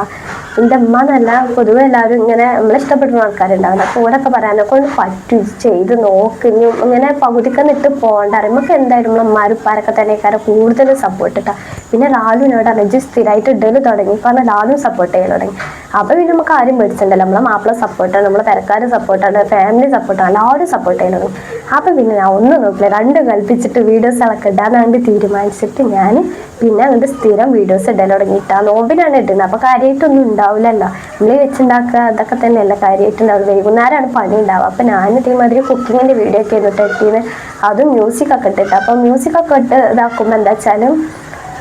എന്റെ അമ്മ എന്നല്ല പൊതുവെ എല്ലാവരും ഇങ്ങനെ നമ്മളെ ഇഷ്ടപ്പെടുന്ന ആൾക്കാരുണ്ടാവില്ല. അപ്പോൾ ഒക്കെ പറയാനൊക്കെ ഒന്ന് പറ്റും ചെയ്ത് നോക്കിഞ്ഞും ഇങ്ങനെ പകുതിക്ക് നിട്ട് പോകണ്ട. നമുക്ക് എന്തായാലും നമ്മളെ അമ്മാരും ഉപ്പാരൊക്കെ തന്നെ കാര്യം കൂടുതൽ സപ്പോർട്ട് ഇട്ടാ. പിന്നെ ലാലുവിനോട് അറിയിച്ച് സ്ഥിരമായിട്ട് ഇടൽ തുടങ്ങി. കാരണം ലാലു സപ്പോർട്ട് ചെയ്യാൻ തുടങ്ങി. അപ്പോൾ പിന്നെ നമുക്ക് ആരും മേടിച്ചിട്ടുണ്ടല്ലോ നമ്മളെ മാപ്പിള സപ്പോർട്ടാണ് നമ്മളെ പെരക്കാർ സപ്പോർട്ടാണ് ഫാമിലി സപ്പോർട്ടാണ് എല്ലാവരും സപ്പോർട്ട് ചെയ്യാൻ തുടങ്ങി. അപ്പം പിന്നെ ഞാൻ ഒന്നും നോക്കില്ല. രണ്ട് കൽപ്പിച്ചിട്ട് വീഡിയോസ് വീഡിയോസുകളൊക്കെ ഇടാന്നാണ്ട് തീരുമാനിച്ചിട്ട് ഞാൻ പിന്നെ അങ്ങോട്ട് സ്ഥിരം വീഡിയോസ് ഇടാൻ തുടങ്ങിയിട്ടാ. നോമ്പിനാണ് ഇടുന്നത്. അപ്പോൾ കാര്യമായിട്ടൊന്നും ഉണ്ടാവില്ല. ഉണ്ടാവില്ലല്ലോ. നമ്മൾ വെച്ചുണ്ടാക്കുക അതൊക്കെ തന്നെയല്ല കാര്യമായിട്ടുണ്ടാവും വൈകുന്നേരമാണ് പണി ഉണ്ടാവുക. അപ്പം ഞാൻ ഇതേമാതിരി കുക്കിങ്ങിന്റെ വീഡിയോ ഒക്കെ ആയിരുന്നു എത്തിയത് അതും മ്യൂസിക് ഒക്കെ ഇട്ടിട്ട്. അപ്പം മ്യൂസിക് ഒക്കെ ഇട്ട് ഇതാക്കുമ്പോൾ എന്താ വെച്ചാലും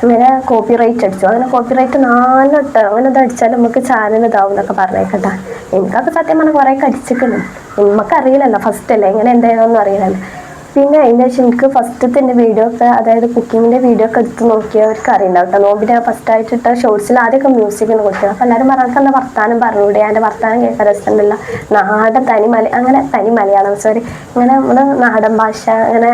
ഇങ്ങനെ കോപ്പി റൈറ്റ് അടിച്ചു. അങ്ങനെ കോപ്പി റൈറ്റ് നാലിട്ട് അങ്ങനെ ഇത് അടിച്ചാൽ നമുക്ക് ചാനൽ ഇതാവും എന്നൊക്കെ പറഞ്ഞേക്കട്ടാ. എനിക്കൊക്കെ സത്യം പറഞ്ഞാൽ കുറേ അടിച്ചിട്ടുണ്ട്. നമുക്കറിയില്ലല്ലോ ഫസ്റ്റ് അല്ലേ? ഇങ്ങനെ എന്തായാലും ഒന്നും അറിയില്ലല്ലോ. പിന്നെ അതിന്റെ ശേഷം എനിക്ക് ഫസ്റ്റത്തെ എന്റെ വീഡിയോ ഒക്കെ അതായത് കുക്കിങ്ങിന്റെ വീഡിയോ ഒക്കെ എടുത്ത് നോക്കിയവർക്ക് അറിയുണ്ടാവും കേട്ടോ. നോമ്പിന്റെ ഫസ്റ്റ് ആയിട്ട് ഇട്ട ഷോർട്സിൽ ആദ്യമൊക്കെ മ്യൂസിക്കാണ് കൊടുത്തത് അപ്പോൾ എല്ലാവരും പറഞ്ഞാൽ എന്റെ വർത്താനം പറഞ്ഞൂടെ എന്റെ വർത്താനം കേൾക്കാൻ രസമുണ്ടല്ല. നാടൻ തനി മല അങ്ങനെ തനി മലയാളം സോറി ഇങ്ങനെ നമ്മുടെ നാടൻ ഭാഷ അങ്ങനെ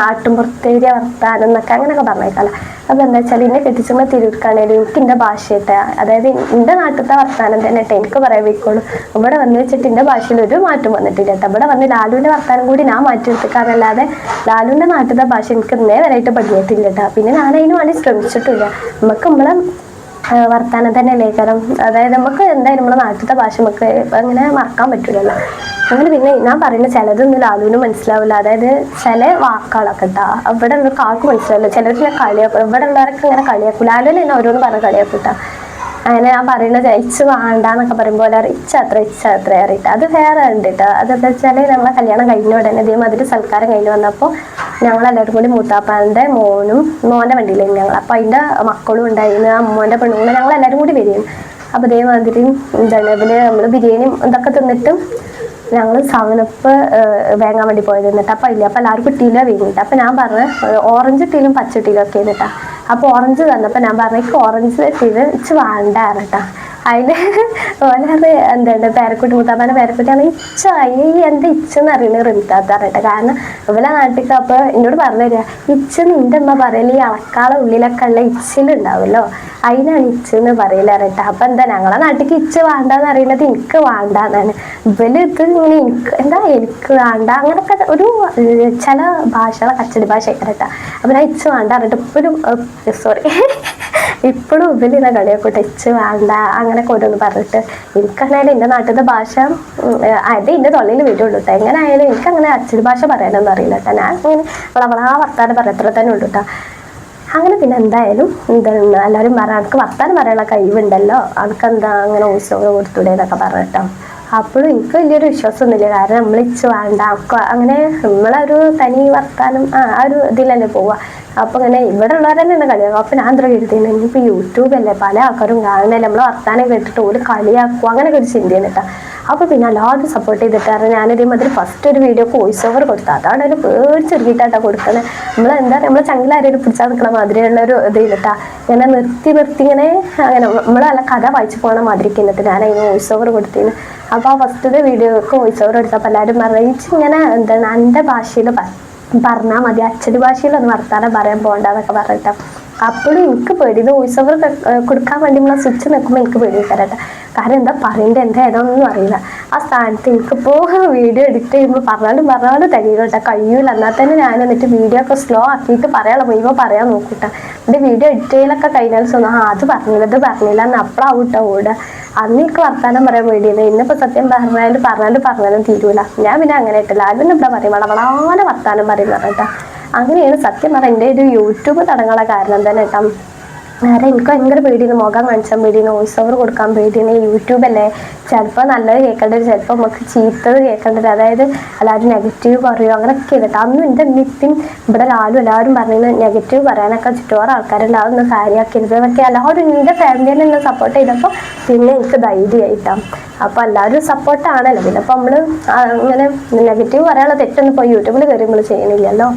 നാട്ടുമ്പുറത്തേരിയ വർത്താനം എന്നൊക്കെ അങ്ങനെയൊക്കെ പറഞ്ഞേക്കാം അപ്പോൾ എന്താ വെച്ചാൽ എന്നെ കെട്ടിച്ചുള്ള തിരുവിക്കാണേലും എനിക്ക് എന്റെ ഭാഷയിട്ട് അതായത് എന്റെ നാട്ടിലത്തെ വർത്താനം തന്നെ കേട്ടോ എനിക്ക് പറയാൻ വയ്ക്കുള്ളൂ. ഇവിടെ വന്ന് വെച്ചിട്ട് എന്റെ ഭാഷയിൽ ഒരു മാറ്റം വന്നിട്ടില്ല കേട്ടോ. ഇവിടെ വന്ന് ലാലുവിന്റെ വർത്താനം കൂടി ഞാൻ മാറ്റി എടുക്കാറല്ലാതെ ലാലുവിന്റെ നാട്ടിലത്തെ ഭാഷ എനിക്ക് ഇന്നേ വരെയായിട്ട് കേട്ടോ പിന്നെ ഞാൻ അതിന് വേണ്ടി ശ്രമിച്ചിട്ടില്ല. നമുക്ക് നമ്മളെ വർത്താനം തന്നെ ലേഖനം അതായത് നമുക്ക് എന്തായാലും നമ്മുടെ നാട്ടിലത്തെ ഭാഷ നമുക്ക് അങ്ങനെ മറക്കാൻ പറ്റില്ലല്ലോ അങ്ങനെ പിന്നെ ഞാൻ പറയുന്ന ചിലതൊന്നും ലാലുവിന് മനസ്സിലാവില്ല. അതായത് ചില വാക്കുകളൊക്കെ കേട്ടോ ഇവിടെ ഉള്ള കാക്ക് മനസ്സിലാവില്ല. ചിലർക്ക് കളിയാക്കും. ഇവിടെ ഉള്ളവരൊക്കെ ഇങ്ങനെ കളിയാക്കും. ലാലുവിനെ തന്നെ ഓരോന്ന് പറഞ്ഞ് കളിയാക്കും കേട്ടോ അങ്ങനെ ഞാൻ പറയുന്നത് വേണ്ട എന്നൊക്കെ പറയുമ്പോൾ ഇച്ച അത്ര ഇച്ച അത്ര അറിയിട്ട് അത് വേറെ ഉണ്ട് കേട്ടോ അതെന്താ വെച്ചാൽ ഞങ്ങളെ കല്യാണം കഴിഞ്ഞ ഉടനെ ഇതേമാതിരി സൽക്കാരം കഴിഞ്ഞ് വന്നപ്പോൾ ഞങ്ങളെല്ലാവരും കൂടി മൂത്താപ്പാന്റെ മോനും മോന്റെ വണ്ടിയിലായിരുന്നു ഞങ്ങൾ അപ്പോൾ അതിന്റെ മക്കളും ഉണ്ടായിരുന്നു അമ്മോന്റെ പെണ്ണുങ്ങളും ഞങ്ങൾ എല്ലാവരും കൂടി വരികയും അപ്പോൾ ഇതേമാതിരി ജനബിൽ നമ്മൾ ബിരിയാണിയും ഇതൊക്കെ തിന്നിട്ടും ഞങ്ങൾ സവനപ്പ് വേങ്ങാൻ വേണ്ടി പോയത് എന്നിട്ട് അപ്പം ഇല്ല. അപ്പം എല്ലാവർക്കും ടീല വേങ്ങിയിട്ട് അപ്പം ഞാൻ പറഞ്ഞ ഓറഞ്ച് ടീലും പച്ച ടീലും ഒക്കെ എന്നിട്ടാ അപ്പോൾ ഓറഞ്ച് തന്നെ തന്നപ്പോൾ ഞാൻ പറഞ്ഞു ഓറഞ്ച് ടീൽ ഇച്ച് വേണ്ടായിരുന്നു കേട്ടോ അതിൽ *laughs* ഓനത് എന്താണ് പേരക്കുട്ടി മുത്താപ്പാന്റെ പേരക്കുട്ടിയാണ് ഇച്ച ഈ എന്താ ഇച്ചെന്ന് അറിയണത് റിമിത്താത്ത പറഞ്ഞിട്ട്. കാരണം ഇവലെ നാട്ടിലേക്ക് അപ്പോൾ എന്നോട് പറഞ്ഞു തരിക ഇച്ച നിന്റെ അമ്മ പറയൽ ഈ അളക്കാളെ ഉള്ളിലൊക്കെ ഉള്ള ഇച്ചിലുണ്ടാവുമല്ലോ അതിനാണ് ഇച്ചെന്ന് പറയൽ പറഞ്ഞിട്ട്. അപ്പം എന്താ ഞങ്ങളെ നാട്ടിലേക്ക് ഇച്ച വേണ്ടാന്ന് അറിയുന്നത് എനിക്ക് വേണ്ടാന്നാണ്. ഇവൽ ഇത് ഇങ്ങനെ എനിക്ക് എന്താ എനിക്ക് വേണ്ട അങ്ങനൊക്കെ ഒരു ചില ഭാഷകളെ കച്ചടി ഭാഷ കേട്ടാ അപ്പം ഞാൻ ഇച്ച വേണ്ട പറഞ്ഞിട്ട് ഇപ്പോഴും സോറി *laughs* ഇപ്പോഴും ഇവൽ കളിയൊക്കെ ഇച്ച് വേണ്ട അങ്ങനെയൊക്കെ ഓരോന്ന് പറഞ്ഞിട്ട് എനിക്കങ്ങനെ എന്റെ നാട്ടിലത്തെ ഭാഷ അത് എന്റെ തൊള്ളയിൽ വീട്ടുള്ളൂ കേട്ടോ എങ്ങനെ ആയാലും എനിക്ക് അങ്ങനെ അച്ചടി ഭാഷ പറയാനൊന്നും അറിയില്ല കേട്ടോ ഞാൻ ഇങ്ങനെ വളവളാ വർത്താനം പറയത്ര തന്നെ ഉള്ളൂ കേട്ടോ അങ്ങനെ പിന്നെ എന്തായാലും എന്താണ് എല്ലാവരും പറയാം എനിക്ക് വർത്താനം പറയാനുള്ള കഴിവുണ്ടല്ലോ. അവർക്ക് എന്താ അങ്ങനെ ഉത്സവം കൊടുത്തൂടെ എന്നൊക്കെ പറഞ്ഞിട്ടോ. അപ്പോഴും എനിക്ക് വലിയൊരു വിശ്വാസമൊന്നുമില്ല. കാരണം നമ്മൾ ഇച്ച് വേണ്ട അങ്ങനെ നമ്മളൊരു തനി വർത്താനം ആ ഒരു ഇതിലല്ലേ പോവുക അപ്പൊ അങ്ങനെ ഇവിടെ ഉള്ളവരെന്നെ എന്താ കളിയാക്കും. അപ്പൊ ഞാൻ എന്താ കരുതുന്നത് ഇനിയിപ്പോ യൂട്യൂബല്ലേ പല ആൾക്കാരും കാണുന്നില്ല നമ്മളെ വർത്താനം കേട്ടിട്ട് ഒരു കളിയാക്കുക അങ്ങനെയൊക്കെ ഒരു ചിന്തയാണ് കേട്ടോ. അപ്പൊ പിന്നെ എല്ലാവരും സപ്പോർട്ട് ചെയ്തിട്ടാണ് ഞാൻ മാതിരി ഫസ്റ്റ് ഒരു വീഡിയോ വോയിസ് ഓവർ കൊടുത്തു അതാണ് ഒരു പേടിച്ചെറുകിട്ടാട്ടോ കൊടുക്കണേ നമ്മൾ എന്താ നമ്മളെ ചങ്കിലാരും പിടിച്ചാൽ നിൽക്കണ മാതിരിയുള്ള ഒരു ഇത് ഇട്ടാ ഇങ്ങനെ നിർത്തി നിർത്തി ഇങ്ങനെ അങ്ങനെ നമ്മൾ നല്ല കഥ വായിച്ചു പോകണ മാതിരി എന്നിട്ട് ഞാൻ അതിന് വോയിസ് ഓവർ കൊടുത്തിന്. അപ്പോൾ ആ ഫസ്റ്റത്തെ വീഡിയോക്ക് വോയിസ് ഓവർ എടുത്തപ്പോൾ എല്ലാവരും പറഞ്ഞു ഇങ്ങനെ എന്താണ് എന്റെ ഭാഷയിൽ പറഞ്ഞാൽ മതി. അച്ചടി ഭാഷയിലൊന്ന് വർത്താനം പറയാൻ പോകണ്ടെന്നൊക്കെ പറഞ്ഞിട്ട്. അപ്പോഴും എനിക്ക് പേടി. ഇത് വോയിസ് ഓവർ കൊടുക്കാൻ വേണ്ടി നമ്മൾ സ്വിച്ച് നിൽക്കുമ്പോൾ എനിക്ക് പേടി തരട്ടെ കാരണം എന്താ പറയേണ്ടത് എന്താ ഏതാണെന്നൊന്നും അറിയില്ല. ആ സ്ഥാനത്ത് എനിക്കിപ്പോൾ വീഡിയോ *laughs* എഡിറ്റ് ചെയ്യുമ്പോൾ പറഞ്ഞാലും പറഞ്ഞാലും തികയില്ല കഴിയൂല. എന്നാൽ തന്നെ ഞാൻ എന്നിട്ട് വീഡിയോ ഒക്കെ സ്ലോ ആക്കിയിട്ട് പറയാനുള്ള മുഴുവൻ പറയാൻ നോക്കൂട്ട എന്റെ വീഡിയോ എഡിറ്റ് ചെയ്യലൊക്കെ കഴിഞ്ഞാൽ സ്വന്തം ആ അത് പറഞ്ഞില്ല ഇത് പറഞ്ഞില്ല. എന്ന് അപ്പോഴാവൂട്ടോ ഓടുക. അന്ന് എനിക്ക് വർത്താനം പറയാൻ വേണ്ടിയില്ല ഇന്നിപ്പോൾ സത്യം പറഞ്ഞാലും പറഞ്ഞാലും പറഞ്ഞാലും തീരൂല. ഞാൻ പിന്നെ അങ്ങനെ ഇട്ടില്ല. ആരും ഇവിടെ പറയും വളവളാനെ വർത്താനം പറയുന്ന കേട്ടോ അങ്ങനെയാണ് സത്യം പറഞ്ഞാൽ എന്റെ ഒരു യൂട്യൂബ് തുടങ്ങാനുള്ള കാരണം തന്നെ കേട്ടോ. വേറെ എനിക്ക് ഭയങ്കര പേടിയാണ് മുഖം കാണിച്ചാൽ പേടിയാണ് വോയിസ് ഓവർ കൊടുക്കാൻ പേടിയാണ്. യൂട്യൂബല്ലേ ചിലപ്പോൾ നല്ലത് കേൾക്കേണ്ടത് ചിലപ്പോൾ നമുക്ക് ചീത്തത് കേൾക്കേണ്ടത് അതായത് എല്ലാവരും നെഗറ്റീവ് പറയുമോ അങ്ങനെയൊക്കെ കേട്ടോ അന്നും എന്റെ നിത്യം ഇവിടെ ലാലും എല്ലാവരും പറയുന്നത് നെഗറ്റീവ് പറയാനൊക്കെ ചുറ്റുപാട് ആൾക്കാരുണ്ട് അതൊന്നും കാര്യമാക്കരുത് എന്നൊക്കെ. എല്ലാവരും എന്റെ ഫാമിലിയിൽ എന്നെ സപ്പോർട്ട് ചെയ്തപ്പോൾ പിന്നെ എനിക്ക് ധൈര്യമായിട്ടാണ് അപ്പോൾ എല്ലാവരും സപ്പോർട്ടാണല്ലോ പിന്നെ അപ്പോൾ നമ്മൾ അങ്ങനെ നെഗറ്റീവ് പറയാനുള്ള തെറ്റൊന്നും ഇപ്പോൾ യൂട്യൂബിൽ കയറി നമ്മൾ ചെയ്യണില്ലല്ലോ.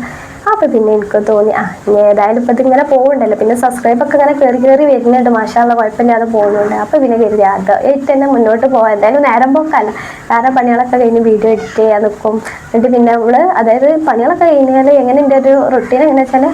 അപ്പൊ പിന്നെ എനിക്ക് തോന്നി ആ ഏതായാലും ഇപ്പൊ ഇതിങ്ങനെ പോകുന്നുണ്ടല്ലോ പിന്നെ സബ്സ്ക്രൈബ് ഒക്കെ ഇങ്ങനെ കയറി കയറി വരുന്നുണ്ട്. മാഷാള്ള കുഴപ്പമില്ലാതെ പോകുന്നുണ്ട്. അപ്പൊ പിന്നെ കരുതി അത് ഏറ്റ് തന്നെ മുന്നോട്ട് പോകാം എന്തായാലും നേരം പോക്കല്ല വേറെ പണികളൊക്കെ കഴിഞ്ഞ് വീഡിയോ എഡിറ്റ് ചെയ്യാൻ നിൽക്കും എന്നിട്ട് പിന്നെ നമ്മൾ അതായത് പണികളൊക്കെ കഴിഞ്ഞാൽ എങ്ങനെ എന്റെ ഒരു റൊട്ടീൻ എങ്ങനെ വെച്ചാൽ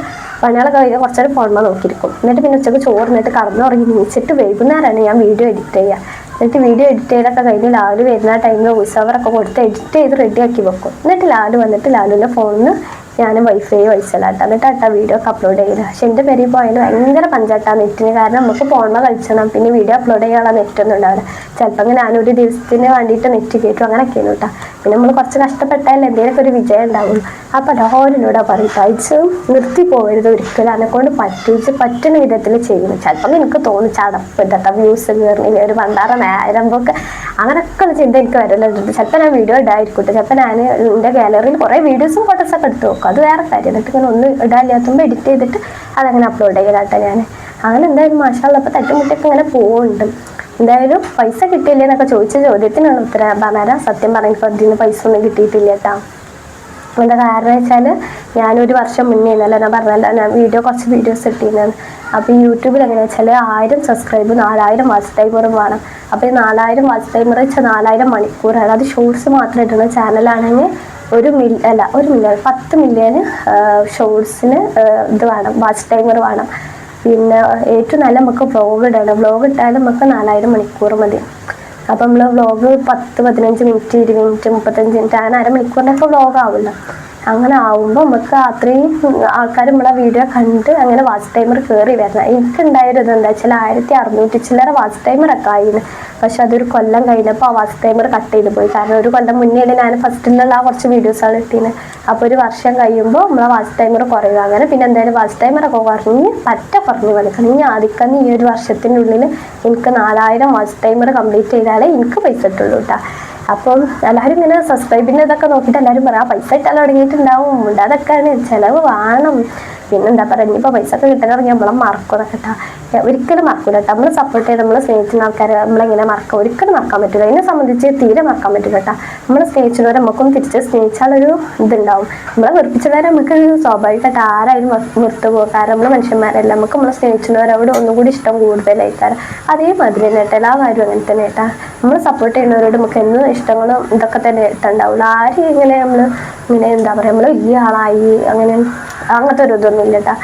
പണികളൊക്കെ കഴിഞ്ഞാൽ കുറച്ചേരം ഫോണിൽ നോക്കിയിരിക്കും. എന്നിട്ട് പിന്നെ ഉച്ചയ്ക്ക് ചോറിനിട്ട് കടന്നുറങ്ങി നീച്ചിട്ട് വൈകുന്നേരമാണ് ഞാൻ വീഡിയോ എഡിറ്റ് ചെയ്യുക എന്നിട്ട് വീഡിയോ എഡിറ്റ് ചെയ്തൊക്കെ കഴിഞ്ഞ് ലാലു വരുന്ന ടൈമിൽ വോയിസ് ഓവറൊക്കെ കൊടുത്ത് എഡിറ്റ് ചെയ്ത് റെഡിയാക്കി വെക്കും. എന്നിട്ട് ലാലു വന്നിട്ട് ലാലുവിന്റെ ഫോണിൽ നിന്ന് ഞാൻ വൈഫൈ വലിച്ചലാട്ടോ എന്നിട്ട് അട്ടാ വീഡിയോ ഒക്കെ അപ്ലോഡ് ചെയ്യില്ല പക്ഷെ എന്റെ പേരിൽ പോയാലും ഭയങ്കര പഞ്ചാട്ടാ നെറ്റിന് കാരണം നമുക്ക് പോണ കളിച്ചണം. പിന്നെ വീഡിയോ അപ്ലോഡ് ചെയ്യാനുള്ള നെറ്റൊന്നും ഉണ്ടാവില്ല. ചിലപ്പോൾ ഞാനൊരു ദിവസത്തിന് വേണ്ടിയിട്ട് നെറ്റ് കയറ്റും അങ്ങനെയൊക്കെയാണ് കേട്ടോ പിന്നെ നമ്മൾ കുറച്ച് കഷ്ടപ്പെട്ടാൽ എന്തെങ്കിലുമൊക്കെ ഒരു വിജയം ഉണ്ടാവുള്ളൂ. അപ്പോൾ എല്ലാവരോടാ പറയും അയച്ച് നിർത്തി പോകരുത് ഒരിക്കലും. എന്നെക്കൊണ്ട് പറ്റിച്ച് പറ്റുന്ന വിധത്തിൽ ചെയ്യുന്നു. ചിലപ്പോൾ എനിക്ക് തോന്നും ചടപ്പ് ഇതട്ട വ്യൂസ് കയറുന്നില്ല ഒരു പണ്ടാറ് നേരമ്പൊക്കെ അങ്ങനെയൊക്കെ ചിന്ത എനിക്ക് വരലുണ്ട്. ചിലപ്പോൾ ഞാൻ വീഡിയോ ഇടായിരിക്കട്ടെ ചിലപ്പോൾ ഞാൻ എന്റെ ഗാലറിയിൽ കുറേ വീഡിയോസും ഫോട്ടോസൊക്കെ എടുത്ത് നോക്കും അത് വേറെ കാര്യം. എന്നിട്ട് ഇങ്ങനെ ഒന്ന് ഇടാനില്ലാത്തുമ്പോൾ എഡിറ്റ് ചെയ്തിട്ട് അതങ്ങനെ അപ്ലോഡ് ചെയ്യലാട്ടോ ഞാൻ അങ്ങനെ എന്തായാലും മാഷാള്ളപ്പോൾ തട്ടുമുട്ടൊക്കെ ഇങ്ങനെ പോകുന്നുണ്ട് എന്തായാലും പൈസ കിട്ടിയില്ലേ എന്നൊക്കെ ചോദിച്ച ചോദ്യത്തിനാണ് ഉത്തരം. പറഞ്ഞാൽ സത്യം പറയുമ്പോൾ ഫ്രദ്ധ പൈസ ഒന്നും കിട്ടിയിട്ടില്ല കേട്ടോ എന്താ കാരണം വെച്ചാൽ ഞാനൊരു വർഷം മുന്നേ ഇന്നലെ ഞാൻ പറഞ്ഞല്ലോ ഞാൻ വീഡിയോ കുറച്ച് വീഡിയോസ് ഇട്ടിരുന്നത് അപ്പോൾ ഈ യൂട്യൂബിൽ എങ്ങനെയാണെന്ന് വെച്ചാൽ ആയിരം സബ്സ്ക്രൈബ് നാലായിരം വാച്ച് ടൈമറും വേണം. അപ്പോൾ ഈ നാലായിരം വാച്ച് ടൈമർ വെച്ചാൽ നാലായിരം മണിക്കൂറാണ്. അത് ഷോർട്സ് മാത്രം ഇടുന്ന ചാനലാണെങ്കിൽ ഒരു മിൽ അല്ല ഒരു മില്യൺ പത്ത് മില്യൺ ഷോർട്സിന് ഇത് വേണം വാച്ച് ടൈമർ വേണം. പിന്നെ ഏറ്റവും നല്ല നമുക്ക് വ്ലോഗ് ഇടണം. വ്ലോഗ് ഇട്ടാലും നമുക്ക് നാലായിരം മണിക്കൂർ മതി. അപ്പം നമ്മൾ വ്ലോഗ് പത്ത് പതിനഞ്ച് മിനിറ്റ് ഇരുപത് മിനിറ്റ് മുപ്പത്തഞ്ച് മിനിറ്റ് അങ്ങനെ അരമണിക്കൂറിനൊക്കെ വ്ലോഗ് ആവില്ല അങ്ങനെ ആവുമ്പോൾ നമുക്ക് അത്രയും ആൾക്കാർ നമ്മളെ വീഡിയോ കണ്ട് അങ്ങനെ വാച്ച് ടൈമർ കയറി വരണം. എനിക്ക് ഉണ്ടായൊരു ഇത് എന്താ വെച്ചാൽ ആയിരത്തി അറുന്നൂറ്റി ചില്ലറ വാച്ച് ടൈമർ ഒക്കെ ആയിരുന്നു പക്ഷെ അതൊരു കൊല്ലം കഴിഞ്ഞപ്പോൾ ആ വാച്ച് ടൈമർ കട്ട് ചെയ്ത് പോയി. കാരണം ഒരു കൊല്ലം മുന്നേ ഞാൻ ഫസ്റ്റിലുള്ള ആ കുറച്ച് വീഡിയോസാണ് ഇട്ടീന്. അപ്പോൾ ഒരു വർഷം കഴിയുമ്പോൾ നമ്മളെ വാച്ച് ടൈമർ കുറയുക. അങ്ങനെ പിന്നെ എന്തായാലും വാച്ച് ടൈമറൊക്കെ കുറഞ്ഞ് പറ്റ കുറഞ്ഞു കളിക്കണം ഇനി ആദ്യം ഈ ഒരു വർഷത്തിനുള്ളിൽ എനിക്ക് നാലായിരം വാച്ച് ടൈമർ കംപ്ലീറ്റ് ചെയ്താലേ എനിക്ക് പൈസ കിട്ടുള്ളൂ കേട്ടോ അപ്പം എല്ലാവരും ഇങ്ങനെ സബ്സ്ക്രൈബിന്റെ ഇതൊക്കെ നോക്കിയിട്ട് എല്ലാവരും പറയാം പൈസ ഇട്ടാൽ തുടങ്ങിയിട്ടുണ്ടാവും. അതൊക്കെയാണ് ചിലവ് വേണം. പിന്നെന്താ പറയുക ഇനിയിപ്പോൾ പൈസ ഒക്കെ കിട്ടണമെങ്കിൽ നമ്മളെ മറക്കും കേട്ടോ. ഒരിക്കലും മറക്കൂല കേട്ടോ. നമ്മൾ സപ്പോർട്ട് ചെയ്ത് നമ്മൾ സ്നേഹിക്കുന്ന ആൾക്കാരെ നമ്മളെങ്ങനെ മറക്കുക ഒരിക്കലും മറക്കാൻ പറ്റില്ല അതിനെ സംബന്ധിച്ച് തീരെ മറക്കാൻ പറ്റില്ല കേട്ടോ. നമ്മൾ സ്നേഹിച്ചവരെ നമുക്കും തിരിച്ച് സ്നേഹിച്ചാലൊരു ഇതുണ്ടാവും. നമ്മളെ വെറുപ്പിച്ചവരെ നമുക്ക് സ്വാഭാവികമായിട്ട് ആരായാലും നിർത്ത് പോകും. കാരണം നമ്മൾ മനുഷ്യന്മാരല്ല. നമുക്ക് നമ്മളെ സ്നേഹിച്ചവരോട് ഒന്നുകൂടി ഇഷ്ടം കൂടുതലായിക്കാരം അതേമാതിരി തന്നെ കേട്ടോ. എല്ലാ കാര്യവും അങ്ങനെ തന്നെ കേട്ടാ. നമ്മൾ സപ്പോർട്ട് ചെയ്യുന്നവരോട് നമുക്ക് എന്നും ഇഷ്ടങ്ങളും ഇതൊക്കെ തന്നെ ഇട്ടുണ്ടാവുള്ളൂ. ആരും ഇങ്ങനെ നമ്മൾ ഇങ്ങനെ എന്താ പറയുക നമ്മൾ വലിയ ആളായി അങ്ങനെ അങ്ങനത്തെ ഒരു ഇതൊന്നും ഇല്ല കേട്ടാ